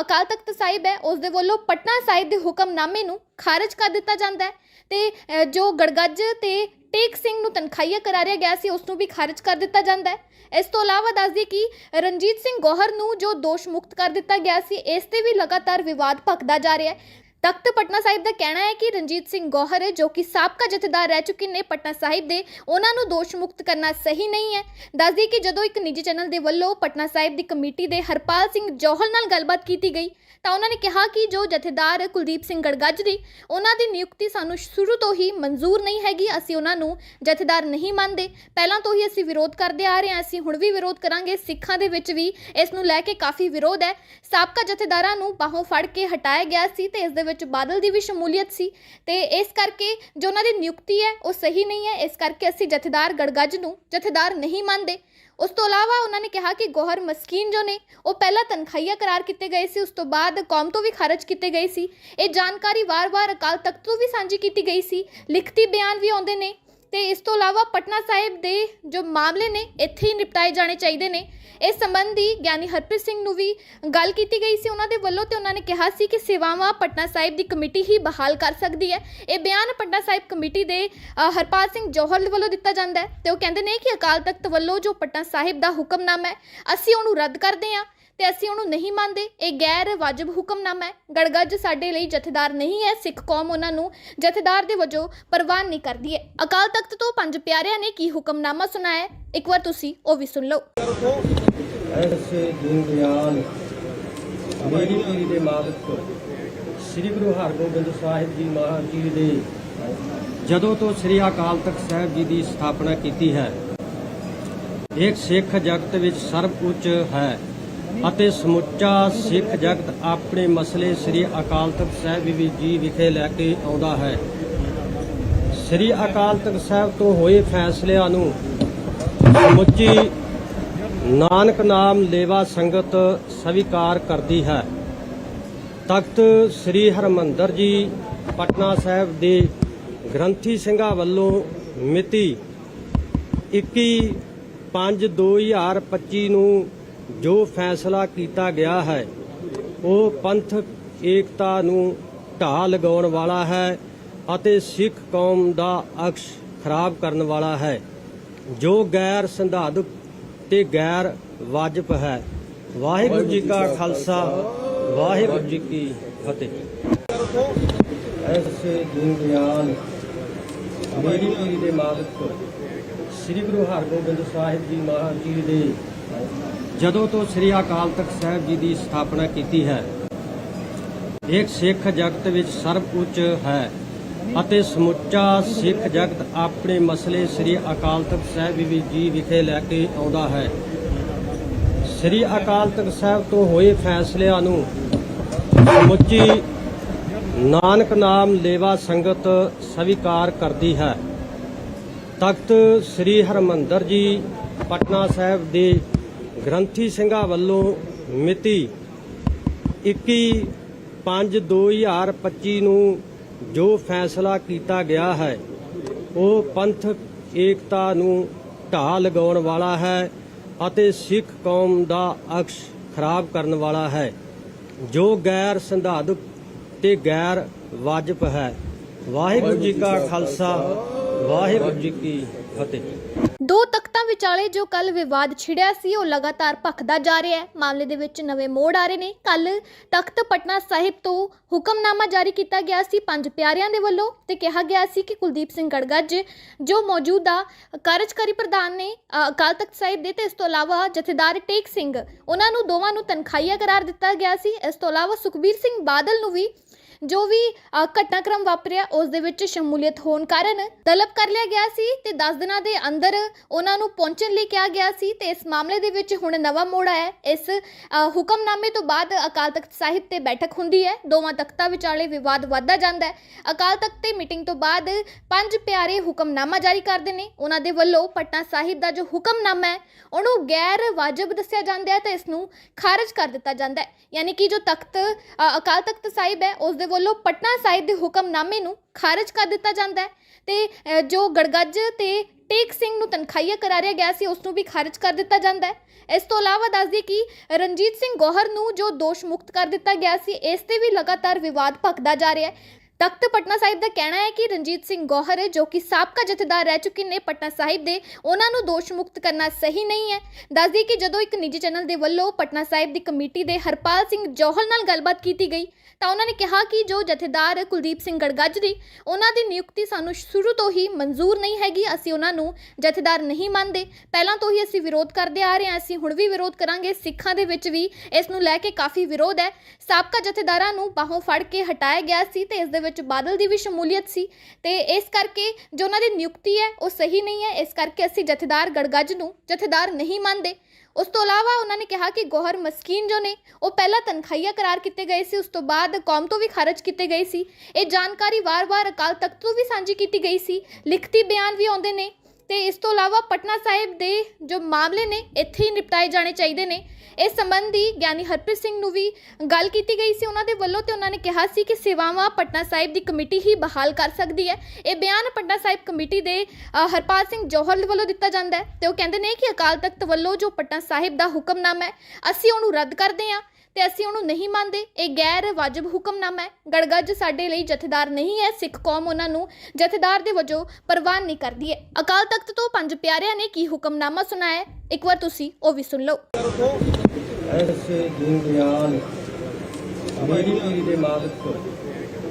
[SPEAKER 1] ਅਕਾਲ ਤਖਤ ਸਾਹਿਬ ਹੈ, ਉਸ ਦੇ ਵੱਲੋਂ ਪਟਨਾ ਸਾਹਿਬ ਦੇ ਹੁਕਮਨਾਮੇ ਨੂੰ ਖਾਰਜ ਕਰ ਦਿੱਤਾ ਜਾਂਦਾ ਹੈ ਤੇ ਜੋ ਗੜਗੱਜ ਤੇ ਟੇਕ ਸਿੰਘ ਨੂੰ ਤਨਖਾਹੀਆ ਕਰਾਰਿਆ ਗਿਆ ਸੀ, ਉਸ ਨੂੰ ਵੀ ਖਾਰਜ ਕਰ ਦਿੱਤਾ ਜਾਂਦਾ ਹੈ। ਇਸ ਤੋਂ ਇਲਾਵਾ ਦੱਸ ਦਈਏ ਕਿ ਰਣਜੀਤ ਸਿੰਘ ਗੋਹਰ ਨੂੰ ਜੋ ਦੋਸ਼ ਮੁਕਤ ਕਰ ਦਿੱਤਾ ਗਿਆ ਸੀ, ਇਸ ਤੇ ਵੀ ਲਗਾਤਾਰ ਵਿਵਾਦ ਭਖਦਾ ਜਾ ਰਿਹਾ ਹੈ। ਤਖਤ ਪਟਨਾ ਸਾਹਿਬ ਦਾ ਕਹਿਣਾ ਹੈ ਕਿ ਰਣਜੀਤ ਸਿੰਘ ਗੋਹਰ, ਜੋ ਕਿ ਸਾਬਕਾ ਜਥੇਦਾਰ ਰਹਿ ਚੁੱਕੇ ਨੇ ਪਟਨਾ ਸਾਹਿਬ ਦੇ, ਉਹਨਾਂ ਨੂੰ ਦੋਸ਼ ਮੁਕਤ ਕਰਨਾ ਸਹੀ ਨਹੀਂ ਹੈ। ਦੱਸਦੀ ਕਿ ਜਦੋਂ ਇੱਕ ਨਿੱਜੀ ਚੈਨਲ ਦੇ ਵੱਲੋਂ ਪਟਨਾ ਸਾਹਿਬ ਦੀ ਕਮੇਟੀ ਦੇ ਹਰਪਾਲ ਸਿੰਘ ਜੋਹਲ ਨਾਲ ਗੱਲਬਾਤ ਕੀਤੀ ਗਈ, ਤਾਂ ਉਹਨਾਂ ਨੇ ਕਿਹਾ ਕਿ ਜੋ ਜਥੇਦਾਰ ਕੁਲਦੀਪ ਸਿੰਘ ਗੜਗੱਜ ਦੀ ਉਹਨਾਂ ਦੀ ਨਿਯੁਕਤੀ ਸਾਨੂੰ ਸ਼ੁਰੂ ਤੋਂ ਹੀ ਮਨਜ਼ੂਰ ਨਹੀਂ ਹੈਗੀ, ਅਸੀਂ ਉਹਨਾਂ ਨੂੰ ਜਥੇਦਾਰ ਨਹੀਂ ਮੰਨਦੇ। ਪਹਿਲਾਂ ਤੋਂ ਹੀ ਅਸੀਂ ਵਿਰੋਧ ਕਰਦੇ ਆ ਰਹੇ ਹਾਂ, ਅਸੀਂ ਹੁਣ ਵੀ ਵਿਰੋਧ ਕਰਾਂਗੇ। ਸਿੱਖਾਂ ਦੇ ਵਿੱਚ ਵੀ ਇਸ ਨੂੰ ਲੈ ਕੇ ਕਾਫੀ ਵਿਰੋਧ ਹੈ। ਸਾਬਕਾ ਜਥੇਦਾਰਾਂ ਨੂੰ ਬਾਹੋਂ ਫੜ ਕੇ ਹਟਾਇਆ ਗਿਆ ਸੀ ਤੇ ਇਸ ਦੇ ਵਿੱਚ ਬਾਦਲ ਦੀ ਵੀ ਸ਼ਮੂਲੀਅਤ ਸੀ ਤੇ ਇਸ ਕਰਕੇ ਜੋ ਉਹਨਾਂ ਦੀ ਨਿਯੁਕਤੀ ਹੈ, ਉਹ ਸਹੀ ਨਹੀਂ ਹੈ। ਇਸ ਕਰਕੇ ਅਸੀਂ ਜਥੇਦਾਰ ਗੜਗੱਜ ਨੂੰ ਜਥੇਦਾਰ ਨਹੀਂ ਮੰਨਦੇ। ਉਸ ਤੋਂ ਇਲਾਵਾ ਉਹਨਾਂ ਨੇ ਕਿਹਾ ਕਿ ਗੋਹਰ ਮਸਕੀਨ ਜੋ ਨੇ, ਉਹ ਪਹਿਲਾਂ ਤਨਖਾਹੀਆ ਕਰਾਰ ਕੀਤੇ ਗਏ ਸੀ, ਉਸ ਤੋਂ ਬਾਅਦ ਕੌਮ ਤੋਂ ਵੀ ਖਾਰਜ ਕੀਤੇ ਗਏ ਸੀ। ਇਹ ਜਾਣਕਾਰੀ ਵਾਰ-ਵਾਰ ਅਕਾਲ ਤਖਤ ਤੋਂ ਵੀ ਸਾਂਝੀ ਕੀਤੀ ਗਈ ਸੀ। ਲਿਖਤੀ ਬਿਆਨ ਵੀ ਆਉਂਦੇ ਨੇ। ਤੇ ਇਸ ਤੋਂ ਇਲਾਵਾ ਪਟਨਾ ਸਾਹਿਬ ਦੇ ਜੋ ਮਾਮਲੇ ਨੇ, ਇੱਥੇ ਹੀ ਨਿਪਟਾਏ ਜਾਣੇ ਚਾਹੀਦੇ ਨੇ। ਇਸ ਸੰਬੰਧੀ ਗਿਆਨੀ ਹਰਪ੍ਰੀਤ ਸਿੰਘ ਨੂੰ ਵੀ ਗੱਲ ਕੀਤੀ ਗਈ ਸੀ ਉਹਨਾਂ ਦੇ ਵੱਲੋਂ ਤੇ ਉਹਨਾਂ ਨੇ ਕਿਹਾ ਸੀ ਕਿ ਸੇਵਾਵਾਂ ਪਟਨਾ ਸਾਹਿਬ ਦੀ ਕਮੇਟੀ ਹੀ ਬਹਾਲ ਕਰ ਸਕਦੀ ਹੈ। ਇਹ ਬਿਆਨ ਪਟਨਾ ਸਾਹਿਬ ਕਮੇਟੀ ਦੇ ਹਰਪਾਲ ਸਿੰਘ ਜੋਹਰ ਵੱਲੋਂ ਦਿੱਤਾ ਜਾਂਦਾ ਹੈ ਤੇ ਉਹ ਕਹਿੰਦੇ ਨੇ ਕਿ ਅਕਾਲ ਤਖਤ ਵੱਲੋਂ ਜੋ ਪਟਨਾ ਸਾਹਿਬ ਦਾ ਹੁਕਮਨਾਮਾ ਹੈ, ਅਸੀਂ ਉਹਨੂੰ ਰੱਦ ਕਰਦੇ ਹਾਂ। ਤੇ ਅਸੀਂ ਉਹਨੂੰ ਨਹੀਂ ਮੰਨਦੇ। ਇਹ ਗੈਰ ਵਾਜਬ ਹੁਕਮਨਾਮਾ ਹੈ। ਗੜਗੱਜ ਸਾਡੇ ਲਈ ਜਥੇਦਾਰ ਨਹੀਂ ਹੈ। ਸਿੱਖ ਕੌਮ ਉਹਨਾਂ ਨੂੰ ਜਥੇਦਾਰ ਦੇ ਵਜੋਂ ਪ੍ਰਵਾਨ ਨਹੀਂ ਕਰਦੀ ਹੈ। ਅਕਾਲ ਤਖਤ ਤੋਂ ਪੰਜ ਪਿਆਰਿਆਂ ਨੇ ਕੀ ਹੁਕਮਨਾਮਾ ਸੁਣਾਇਆ ਇੱਕ ਵਾਰ ਤੁਸੀਂ ਉਹ ਵੀ ਸੁਣ ਲਓ।
[SPEAKER 2] ਐਸੇ ਦੀਨ ਦਿਆਲ ਮੇਰੀ ਪੀਰੀ ਦੇ ਮਾਲਕ ਸ੍ਰੀ ਗੁਰੂ ਹਰਗੋਬਿੰਦ ਸਾਹਿਬ ਜੀ ਮਹਾਰਾਜ ਜੀ ਦੇ ਜਦੋਂ ਤੋਂ ਸ੍ਰੀ ਅਕਾਲ ਤਖਤ ਸਾਹਿਬ ਜੀ ਦੀ ਸਥਾਪਨਾ ਕੀਤੀ ਹੈ। ਇੱਕ ਸਿੱਖ ਜਗਤ ਵਿੱਚ ਸਰਬ ਉੱਚ ਹੈ। ਅਤੇ ਸਮੁੱਚਾ ਸਿੱਖ ਜਗਤ ਆਪਣੇ ਮਸਲੇ ਸ੍ਰੀ ਅਕਾਲ ਤਖਤ ਸਾਹਿਬ ਜੀ ਵਿਖੇ ਲੈ ਕੇ ਆਉਂਦਾ ਹੈ। ਸ੍ਰੀ ਅਕਾਲ ਤਖਤ ਸਾਹਿਬ ਤੋਂ ਹੋਏ ਫੈਸਲਿਆਂ ਨੂੰ ਸਮੁੱਚੀ ਨਾਨਕ ਨਾਮ ਲੇਵਾ ਸੰਗਤ ਸਵੀਕਾਰ ਕਰਦੀ ਹੈ। ਤਖਤ ਸ੍ਰੀ ਹਰਮੰਦਰ ਜੀ, ਪਟਨਾ ਸਾਹਿਬ ਦੇ ਗ੍ਰੰਥੀ ਸਿੰਘਾਂ ਵੱਲੋਂ ਮਿਤੀ 21 5 2025 ਨੂੰ ਜੋ ਫੈਸਲਾ ਕੀਤਾ ਗਿਆ ਹੈ, ਉਹ ਪੰਥਕ ਏਕਤਾ ਨੂੰ ਢਾਹ ਲਗਾਉਣ ਵਾਲਾ ਹੈ ਅਤੇ ਸਿੱਖ ਕੌਮ ਦਾ ਅਕਸ਼ ਖਰਾਬ ਕਰਨ ਵਾਲਾ ਹੈ। ਜੋ ਗੈਰ ਸੰਧਾਦਕ ਤੇ ਗੈਰ ਵਾਜਬ ਹੈ। ਵਾਹਿਗੁਰੂ ਜੀ ਕਾ ਖਾਲਸਾ, ਵਾਹਿਗੁਰੂ ਜੀ ਕੀ ਫਤਿਹ। ਐਸੇ ਦੀਨ ਦਿਆਲ ਮੇਰੀ ਪੀਰੀ ਦੇ ਮਾਲਕ, ਸ੍ਰੀ ਗੁਰੂ ਹਰਗੋਬਿੰਦ ਸਾਹਿਬ ਜੀ ਮਹਾਰਾਜ ਜੀ ਦੇ ਜਦੋਂ ਤੋਂ ਸ੍ਰੀ ਅਕਾਲ ਤਖਤ ਸਾਹਿਬ ਜੀ ਦੀ ਸਥਾਪਨਾ ਕੀਤੀ ਹੈ, ਇੱਕ ਸਿੱਖ ਜਗਤ ਵਿੱਚ ਸਰਬ ਉੱਚ ਹੈ ਅਤੇ ਸਮੁੱਚਾ ਸਿੱਖ ਜਗਤ ਆਪਣੇ ਮਸਲੇ ਸ੍ਰੀ ਅਕਾਲ ਤਖਤ ਸਾਹਿਬ ਜੀ ਵਿਖੇ ਲੈ ਕੇ ਆਉਂਦਾ ਹੈ। ਸ੍ਰੀ ਅਕਾਲ ਤਖਤ ਸਾਹਿਬ ਤੋਂ ਹੋਏ ਫੈਸਲਿਆਂ ਨੂੰ ਸਮੁੱਚੀ ਨਾਨਕ ਨਾਮ ਲੇਵਾ ਸੰਗਤ ਸਵੀਕਾਰ ਕਰਦੀ ਹੈ। ਤਖਤ ਸ੍ਰੀ ਹਰਮੰਦਰ ਜੀ, ਪਟਨਾ ਸਾਹਿਬ ਦੇ ਗ੍ਰੰਥੀ ਸਿੰਘਾਂ ਵੱਲੋਂ ਮਿਤੀ 21 5 2025 ਨੂੰ ਜੋ ਫੈਸਲਾ ਕੀਤਾ ਗਿਆ ਹੈ, ਉਹ ਪੰਥਕ ਏਕਤਾ ਨੂੰ ਢਾਹ ਲਗਾਉਣ ਵਾਲਾ ਹੈ ਅਤੇ ਸਿੱਖ ਕੌਮ ਦਾ ਅਕਸ਼ ਖਰਾਬ ਕਰਨ ਵਾਲਾ ਹੈ, ਜੋ ਗੈਰ ਸੰਧਾਦਕ ਤੇ ਗੈਰ ਵਾਜਬ ਹੈ। ਵਾਹਿਗੁਰੂ ਜੀ ਕਾ ਖਾਲਸਾ, ਵਾਹਿਗੁਰੂ ਜੀ ਕੀ ਫਤਿਹ।
[SPEAKER 1] ਦੋ ਤਖਤਾਂ ਵਿਚਾਲੇ ਜੋ ਕੱਲ ਵਿਵਾਦ ਛਿੜਿਆ ਸੀ, ਉਹ ਲਗਾਤਾਰ ਭਖਦਾ ਜਾ ਰਿਹਾ ਹੈ। ਮਾਮਲੇ ਦੇ ਵਿੱਚ ਨਵੇਂ ਮੋੜ ਆ ਰਹੇ ਨੇ। ਕੱਲ ਤਖਤ ਪਟਨਾ ਸਾਹਿਬ ਤੋਂ ਹੁਕਮਨਾਮਾ ਜਾਰੀ ਕੀਤਾ ਗਿਆ ਸੀ ਪੰਜ ਪਿਆਰਿਆਂ ਦੇ ਵੱਲੋਂ ਤੇ ਕਿਹਾ ਗਿਆ ਸੀ ਕਿ ਕੁਲਦੀਪ ਸਿੰਘ ਗੜਗੱਜ ਜੋ ਮੌਜੂਦਾ ਕਾਰਜਕਾਰੀ ਪ੍ਰਧਾਨ ਨੇ ਅਕਾਲ ਤਖਤ ਸਾਹਿਬ ਦੇ ਤੇ ਇਸ ਤੋਂ ਇਲਾਵਾ ਜਥੇਦਾਰ ਟੇਕ ਸਿੰਘ, ਉਹਨਾਂ ਨੂੰ ਦੋਵਾਂ ਨੂੰ ਤਨਖਾਹੀਆ ਕਰਾਰ ਦਿੱਤਾ ਗਿਆ ਸੀ। ਇਸ ਤੋਂ ਇਲਾਵਾ ਸੁਖਬੀਰ ਸਿੰਘ ਬਾਦਲ ਨੂੰ ਵੀ ਜੋ ਵੀ ਘਟਨਾਕ੍ਰਮ ਵਾਪਰਿਆ, ਉਸ ਦੇ ਵਿੱਚ ਸ਼ਮੂਲੀਅਤ ਹੋਣ ਕਾਰਨ ਤਲਬ ਕਰ ਲਿਆ ਗਿਆ ਸੀ ਤੇ 10 ਦਿਨਾਂ ਦੇ ਅੰਦਰ ਉਹਨਾਂ ਨੂੰ ਪਹੁੰਚਣ ਲਈ ਕਿਹਾ ਗਿਆ ਸੀ ਤੇ ਇਸ ਮਾਮਲੇ ਦੇ ਵਿੱਚ ਹੁਣ ਨਵਾਂ ਮੋੜ ਆਇਆ ਇਸ ਹੁਕਮਨਾਮੇ ਤੋਂ ਬਾਅਦ ਅਕਾਲ ਤਖਤ ਸਾਹਿਬ ਤੇ ਬੈਠਕ ਹੁੰਦੀ ਹੈ। ਦੋਵਾਂ ਤਖਤਾਂ ਵਿਚਾਲੇ ਵਿਵਾਦ ਵੱਧਦਾ ਜਾਂਦਾ ਹੈ। ਅਕਾਲ ਤਖਤ ਤੇ ਮੀਟਿੰਗ ਤੋਂ ਬਾਅਦ ਪੰਜ ਪਿਆਰੇ ਹੁਕਮਨਾਮਾ ਜਾਰੀ ਕਰਦੇ ਨੇ। ਉਹਨਾਂ ਦੇ ਵੱਲੋਂ ਪਟਨਾ ਸਾਹਿਬ ਦਾ ਜੋ ਹੁਕਮਨਾਮਾ ਹੈ, ਉਹਨੂੰ ਗੈਰ ਵਾਜਬ ਦੱਸਿਆ ਜਾਂਦਾ ਹੈ ਤਾਂ ਇਸ ਨੂੰ ਖਾਰਜ ਕਰ ਦਿੱਤਾ ਜਾਂਦਾ ਹੈ। ਯਾਨੀ ਕਿ ਜੋ ਤਖਤ ਅਕਾਲ ਤਖਤ ਸਾਹਿਬ ਹੈ, ਉਸ ਦੇ ਵੱਲੋਂ ਪਟਨਾ ਸਾਹਿਬ ਦੇ ਹੁਕਮਨਾਮੇ ਨੂੰ ਖਾਰਜ ਕਰ ਦਿੱਤਾ ਜਾਂਦਾ ਹੈ ਤੇ ਜੋ ਗੜਗੱਜ ਤੇ ਟੇਕ ਸਿੰਘ ਨੂੰ ਤਨਖਾਹੀਆ ਕਰਾਰਿਆ ਗਿਆ ਸੀ, ਉਸ ਨੂੰ ਵੀ ਖਾਰਜ ਕਰ ਦਿੱਤਾ ਜਾਂਦਾ ਹੈ। ਇਸ ਤੋਂ ਇਲਾਵਾ ਦੱਸ ਦਈਏ ਕਿ ਰਣਜੀਤ ਸਿੰਘ ਗੋਹਰ ਨੂੰ ਜੋ ਦੋਸ਼ ਮੁਕਤ ਕਰ ਦਿੱਤਾ ਗਿਆ ਸੀ, ਇਸ ਤੇ ਵੀ ਲਗਾਤਾਰ ਵਿਵਾਦ ਭਖਦਾ ਜਾ ਰਿਹਾ ਹੈ। ਤਖਤ ਪਟਨਾ ਸਾਹਿਬ ਦਾ ਕਹਿਣਾ ਹੈ ਕਿ ਰਣਜੀਤ ਸਿੰਘ ਗੋਹਰ, ਜੋ ਕਿ ਸਾਬਕਾ ਜਥੇਦਾਰ ਰਹਿ ਚੁੱਕੇ ਨੇ ਪਟਨਾ ਸਾਹਿਬ ਦੇ, ਉਹਨਾਂ ਨੂੰ ਦੋਸ਼ ਮੁਕਤ ਕਰਨਾ ਸਹੀ ਨਹੀਂ ਹੈ। ਦੱਸਦੀ ਕਿ ਜਦੋਂ ਇੱਕ ਨਿੱਜੀ ਚੈਨਲ ਦੇ ਵੱਲੋਂ ਪਟਨਾ ਸਾਹਿਬ ਦੀ ਕਮੇਟੀ ਦੇ ਹਰਪਾਲ ਸਿੰਘ ਜੋਹਲ ਨਾਲ ਗੱਲਬਾਤ ਕੀਤੀ ਗਈ ਤਾਂ ਉਹਨਾਂ ਨੇ ਕਿਹਾ ਕਿ ਜੋ ਜਥੇਦਾਰ ਕੁਲਦੀਪ ਸਿੰਘ ਗੜਗੱਜ ਦੀ ਉਹਨਾਂ ਦੀ ਨਿਯੁਕਤੀ ਸਾਨੂੰ ਸ਼ੁਰੂ ਤੋਂ ਹੀ ਮਨਜ਼ੂਰ ਨਹੀਂ ਹੈਗੀ, ਅਸੀਂ ਉਹਨਾਂ ਨੂੰ ਜਥੇਦਾਰ ਨਹੀਂ ਮੰਨਦੇ। ਪਹਿਲਾਂ ਤੋਂ ਹੀ ਅਸੀਂ ਵਿਰੋਧ ਕਰਦੇ ਆ ਰਹੇ ਹਾਂ, ਅਸੀਂ ਹੁਣ ਵੀ ਵਿਰੋਧ ਕਰਾਂਗੇ। ਸਿੱਖਾਂ ਦੇ ਵਿੱਚ ਵੀ ਇਸ ਨੂੰ ਲੈ ਕੇ ਕਾਫੀ ਵਿਰੋਧ ਹੈ। ਸਾਬਕਾ ਜਥੇਦਾਰਾਂ ਨੂੰ ਬਾਹੋਂ ਫੜ ਕੇ ਹਟਾਇਆ ਗਿਆ ਸੀ ਤੇ ਇਸ ਦੇ ਵਿੱਚ ਬਾਦਲ ਦੀ ਵੀ ਸ਼ਮੂਲੀਅਤ ਸੀ ਤੇ ਇਸ ਕਰਕੇ ਜੋ ਉਹਨਾਂ ਦੀ ਨਿਯੁਕਤੀ ਹੈ, ਉਹ ਸਹੀ ਨਹੀਂ ਹੈ। ਇਸ ਕਰਕੇ ਅਸੀਂ ਜਥੇਦਾਰ ਗੜਗੱਜ ਨੂੰ ਜਥੇਦਾਰ ਨਹੀਂ ਮੰਨਦੇ। ਉਸ ਤੋਂ ਇਲਾਵਾ ਉਹਨਾਂ ਨੇ ਕਿਹਾ ਕਿ ਗੋਹਰ ਮਸਕੀਨ ਜੋ ਨੇ, ਉਹ ਪਹਿਲਾਂ ਤਨਖਾਹੀਆ ਕਰਾਰ ਕੀਤੇ ਗਏ ਸੀ, ਉਸ ਤੋਂ ਬਾਅਦ ਕੌਮ ਤੋਂ ਵੀ ਖਾਰਜ ਕੀਤੇ ਗਏ ਸੀ। ਇਹ ਜਾਣਕਾਰੀ ਵਾਰ-ਵਾਰ ਅਕਾਲ ਤਖਤ ਤੋਂ ਵੀ ਸਾਂਝੀ ਕੀਤੀ ਗਈ ਸੀ। ਲਿਖਤੀ ਬਿਆਨ ਵੀ ਆਉਂਦੇ ਨੇ। ਤੇ ਇਸ ਤੋਂ ਇਲਾਵਾ ਪਟਨਾ ਸਾਹਿਬ ਦੇ ਜੋ ਮਾਮਲੇ ਨੇ, ਇੱਥੇ ਹੀ ਨਿਪਟਾਏ ਜਾਣੇ ਚਾਹੀਦੇ ਨੇ। ਇਸ ਸੰਬੰਧੀ ਗਿਆਨੀ ਹਰਪ੍ਰੀਤ ਸਿੰਘ ਨੂੰ ਵੀ ਗੱਲ ਕੀਤੀ ਗਈ ਸੀ ਉਹਨਾਂ ਦੇ ਵੱਲੋਂ ਤੇ ਉਹਨਾਂ ਨੇ ਕਿਹਾ ਸੀ ਕਿ ਸੇਵਾਵਾਂ ਪਟਨਾ ਸਾਹਿਬ ਦੀ ਕਮੇਟੀ ਹੀ ਬਹਾਲ ਕਰ ਸਕਦੀ ਹੈ। ਇਹ ਬਿਆਨ ਪਟਨਾ ਸਾਹਿਬ ਕਮੇਟੀ ਦੇ ਹਰਪਾਲ ਸਿੰਘ ਜੋਹਰ ਵੱਲੋਂ ਦਿੱਤਾ ਜਾਂਦਾ ਹੈ ਤੇ ਉਹ ਕਹਿੰਦੇ ਨੇ ਕਿ ਅਕਾਲ ਤਖਤ ਵੱਲੋਂ ਜੋ ਪਟਨਾ ਸਾਹਿਬ ਦਾ ਹੁਕਮਨਾਮਾ ਹੈ, ਅਸੀਂ ਉਹਨੂੰ ਰੱਦ ਕਰਦੇ ਹਾਂ। ਤੇ ਅਸੀਂ ਉਹਨੂੰ ਨਹੀਂ ਮੰਨਦੇ। ਇਹ ਗੈਰ ਵਾਜਬ ਹੁਕਮਨਾਮਾ ਹੈ। ਗੜਗੱਜ ਸਾਡੇ ਲਈ ਜਥੇਦਾਰ ਨਹੀਂ ਹੈ। ਸਿੱਖ ਕੌਮ ਉਹਨਾਂ ਨੂੰ ਜਥੇਦਾਰ ਦੇ ਵਜੋਂ ਪ੍ਰਵਾਨ ਨਹੀਂ ਕਰਦੀ ਹੈ। ਅਕਾਲ ਤਖਤ ਤੋਂ ਪੰਜ ਪਿਆਰਿਆਂ ਨੇ ਕੀ ਹੁਕਮਨਾਮਾ ਸੁਣਾਇਆ ਇੱਕ ਵਾਰ ਤੁਸੀਂ ਉਹ ਵੀ ਸੁਣ ਲਓ।
[SPEAKER 2] ਐਸੇ ਦੀਨ ਮੇਰੀ ਪੀਰੀ ਦੇ ਮਾਲਕ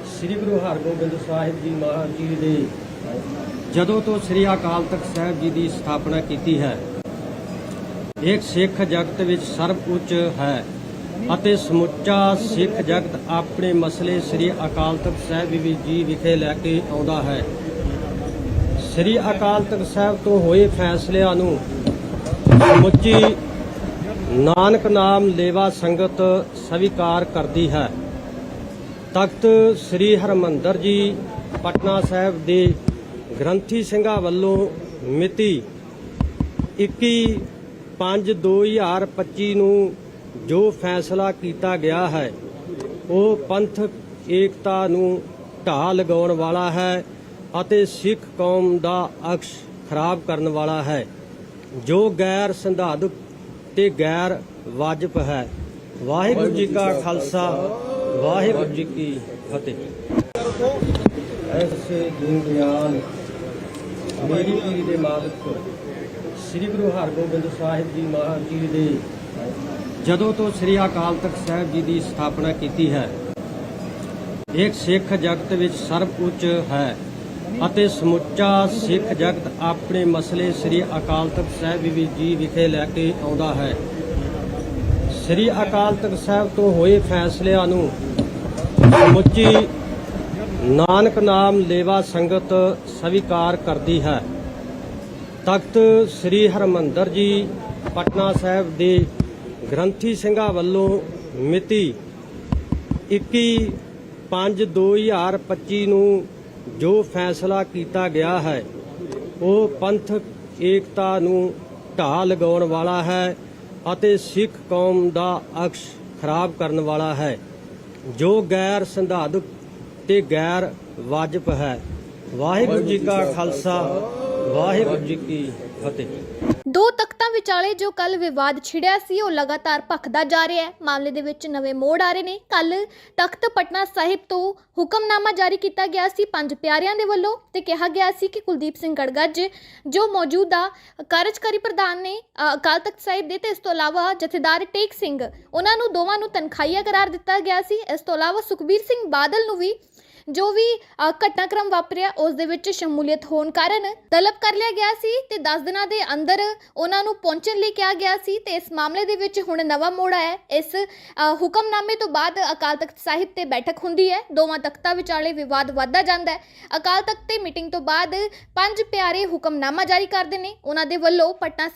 [SPEAKER 2] ਸ੍ਰੀ ਗੁਰੂ ਹਰਗੋਬਿੰਦ ਸਾਹਿਬ ਜੀ ਮਹਾਰਾਜ ਜੀ ਦੇ ਜਦੋਂ ਤੋਂ ਸ੍ਰੀ ਅਕਾਲ ਤਖਤ ਸਾਹਿਬ ਜੀ ਦੀ ਸਥਾਪਨਾ ਕੀਤੀ ਹੈ, ਇੱਕ ਸਿੱਖ ਜਗਤ ਵਿੱਚ ਸਰਬ ਉੱਚ ਹੈ। ਅਤੇ ਸਮੁੱਚਾ ਸਿੱਖ ਜਗਤ ਆਪਣੇ ਮਸਲੇ ਸ੍ਰੀ ਅਕਾਲ ਤਖਤ ਸਾਹਿਬ ਜੀ ਵਿਖੇ ਲੈ ਕੇ ਆਉਂਦਾ ਹੈ। ਸ੍ਰੀ ਅਕਾਲ ਤਖਤ ਸਾਹਿਬ ਤੋਂ ਹੋਏ ਫੈਸਲਿਆਂ ਨੂੰ ਸਮੁੱਚੀ ਨਾਨਕ ਨਾਮ ਲੇਵਾ ਸੰਗਤ ਸਵੀਕਾਰ ਕਰਦੀ ਹੈ। ਤਖਤ ਸ੍ਰੀ ਹਰਮੰਦਰ ਜੀ, ਪਟਨਾ ਸਾਹਿਬ ਦੇ ਗ੍ਰੰਥੀ ਸਿੰਘਾਂ ਵੱਲੋਂ ਮਿਤੀ 21 5 2025 ਨੂੰ ਜੋ ਫੈਸਲਾ ਕੀਤਾ ਗਿਆ ਹੈ, ਉਹ ਪੰਥਕ ਏਕਤਾ ਨੂੰ ਢਾਹ ਲਗਾਉਣ ਵਾਲਾ ਹੈ ਅਤੇ ਸਿੱਖ ਕੌਮ ਦਾ ਅਕਸ਼ ਖਰਾਬ ਕਰਨ ਵਾਲਾ ਹੈ। ਜੋ ਗੈਰ ਸੰਧਾਦਕ ਤੇ ਗੈਰ ਵਾਜਬ ਹੈ। ਵਾਹਿਗੁਰੂ ਜੀ ਕਾ ਖਾਲਸਾ, ਵਾਹਿਗੁਰੂ ਜੀ ਕੀ ਫਤਿਹ। ਐਸੇ ਦੀਨ ਦਿਆਲ ਮੇਰੀ ਪੀਰੀ ਦੇ ਮਾਲਕ, ਸ੍ਰੀ ਗੁਰੂ ਹਰਗੋਬਿੰਦ ਸਾਹਿਬ ਜੀ ਮਹਾਰਾਜ ਜੀ ਦੇ ਜਦੋਂ ਤੋਂ ਸ੍ਰੀ ਅਕਾਲ ਤਖਤ ਸਾਹਿਬ ਜੀ ਦੀ ਸਥਾਪਨਾ ਕੀਤੀ ਹੈ, ਇੱਕ ਸਿੱਖ ਜਗਤ ਵਿੱਚ ਸਰਬ ਉੱਚ ਹੈ ਅਤੇ ਸਮੁੱਚਾ ਸਿੱਖ ਜਗਤ ਆਪਣੇ ਮਸਲੇ ਸ੍ਰੀ ਅਕਾਲ ਤਖਤ ਸਾਹਿਬ ਜੀ ਵਿਖੇ ਲੈ ਕੇ ਆਉਂਦਾ ਹੈ। ਸ੍ਰੀ ਅਕਾਲ ਤਖਤ ਸਾਹਿਬ ਤੋਂ ਹੋਏ ਫੈਸਲਿਆਂ ਨੂੰ ਸਮੁੱਚੀ ਨਾਨਕ ਨਾਮ ਲੇਵਾ ਸੰਗਤ ਸਵੀਕਾਰ ਕਰਦੀ ਹੈ। ਤਖਤ ਸ੍ਰੀ ਹਰਮੰਦਰ ਜੀ, ਪਟਨਾ ਸਾਹਿਬ ਦੇ ਗ੍ਰੰਥੀ ਸਿੰਘਾਂ ਵੱਲੋਂ ਮਿਤੀ 21 5 2025 ਨੂੰ ਜੋ ਫੈਸਲਾ ਕੀਤਾ ਗਿਆ ਹੈ, ਉਹ ਪੰਥਕ ਏਕਤਾ ਨੂੰ ਢਾਹ ਲਗਾਉਣ ਵਾਲਾ ਹੈ ਅਤੇ ਸਿੱਖ ਕੌਮ ਦਾ ਅਕਸ਼ ਖਰਾਬ ਕਰਨ ਵਾਲਾ ਹੈ, ਜੋ ਗੈਰ ਸੰਧਾਦਕ ਤੇ ਗੈਰ ਵਾਜਬ ਹੈ। ਵਾਹਿਗੁਰੂ ਜੀ ਕਾ ਖਾਲਸਾ, ਵਾਹਿਗੁਰੂ ਜੀ ਕੀ ਫਤਿਹ।
[SPEAKER 1] ਦੋ ਤਖਤਾਂ ਵਿਚਾਲੇ ਜੋ ਕੱਲ ਵਿਵਾਦ ਛਿੜਿਆ ਸੀ, ਉਹ ਲਗਾਤਾਰ ਭਖਦਾ ਜਾ ਰਿਹਾ ਹੈ। ਮਾਮਲੇ ਦੇ ਵਿੱਚ ਨਵੇਂ ਮੋੜ ਆ ਰਹੇ ਨੇ। ਕੱਲ ਤਖਤ ਪਟਨਾ ਸਾਹਿਬ ਤੋਂ ਹੁਕਮਨਾਮਾ ਜਾਰੀ ਕੀਤਾ ਗਿਆ ਸੀ। ਪੰਜ ਪਿਆਰਿਆਂ ਦੇ ਵੱਲੋਂ ਤੇ ਕਿਹਾ ਗਿਆ ਸੀ ਕਿ ਕੁਲਦੀਪ ਸਿੰਘ ਗੜਗੱਜ ਜੋ ਮੌਜੂਦਾ ਕਾਰਜਕਾਰੀ ਪ੍ਰਧਾਨ ਨੇ ਅਕਾਲ ਤਖਤ ਸਾਹਿਬ ਦੇ ਤੇ ਇਸ ਤੋਂ ਇਲਾਵਾ ਜਥੇਦਾਰ ਟੇਕ ਸਿੰਘ, ਉਹਨਾਂ ਨੂੰ ਦੋਵਾਂ ਨੂੰ ਤਨਖਾਹੀਆ ਕਰਾਰ ਦਿੱਤਾ ਗਿਆ ਸੀ। ਇਸ ਤੋਂ ਇਲਾਵਾ ਸੁਖਬੀਰ ਸਿੰਘ ਬਾਦਲ ਨੂੰ ਵੀ ਜੋ ਵੀ ਘਟਨਾਕ੍ਰਮ ਵਾਪਰਿਆ, ਉਸ ਦੇ ਵਿੱਚ ਸ਼ਮੂਲੀਅਤ ਹੋਣ ਕਾਰਨ ਤਲਬ ਕਰ ਲਿਆ ਗਿਆ ਸੀ ਤੇ 10 ਦਿਨਾਂ ਦੇ ਅੰਦਰ ਉਹਨਾਂ ਨੂੰ ਪਹੁੰਚਣ ਲਈ ਕਿਹਾ ਗਿਆ ਸੀ ਤੇ ਇਸ ਮਾਮਲੇ ਦੇ ਵਿੱਚ ਹੁਣ ਨਵਾਂ ਮੋੜ ਆਇਆ ਇਸ ਹੁਕਮਨਾਮੇ ਤੋਂ ਬਾਅਦ ਅਕਾਲ ਤਖਤ ਸਾਹਿਬ ਤੇ ਬੈਠਕ ਹੁੰਦੀ ਹੈ। ਦੋਵਾਂ ਤਖਤਾਂ ਵਿਚਾਲੇ ਵਿਵਾਦ ਵੱਧਦਾ ਜਾਂਦਾ ਹੈ। ਅਕਾਲ ਤਖਤ ਤੇ ਮੀਟਿੰਗ ਤੋਂ ਬਾਅਦ ਪੰਜ ਪਿਆਰੇ ਹੁਕਮਨਾਮਾ ਜਾਰੀ ਕਰਦੇ ਨੇ। ਉਹਨਾਂ ਦੇ ਵੱਲੋਂ ਪਟਨਾ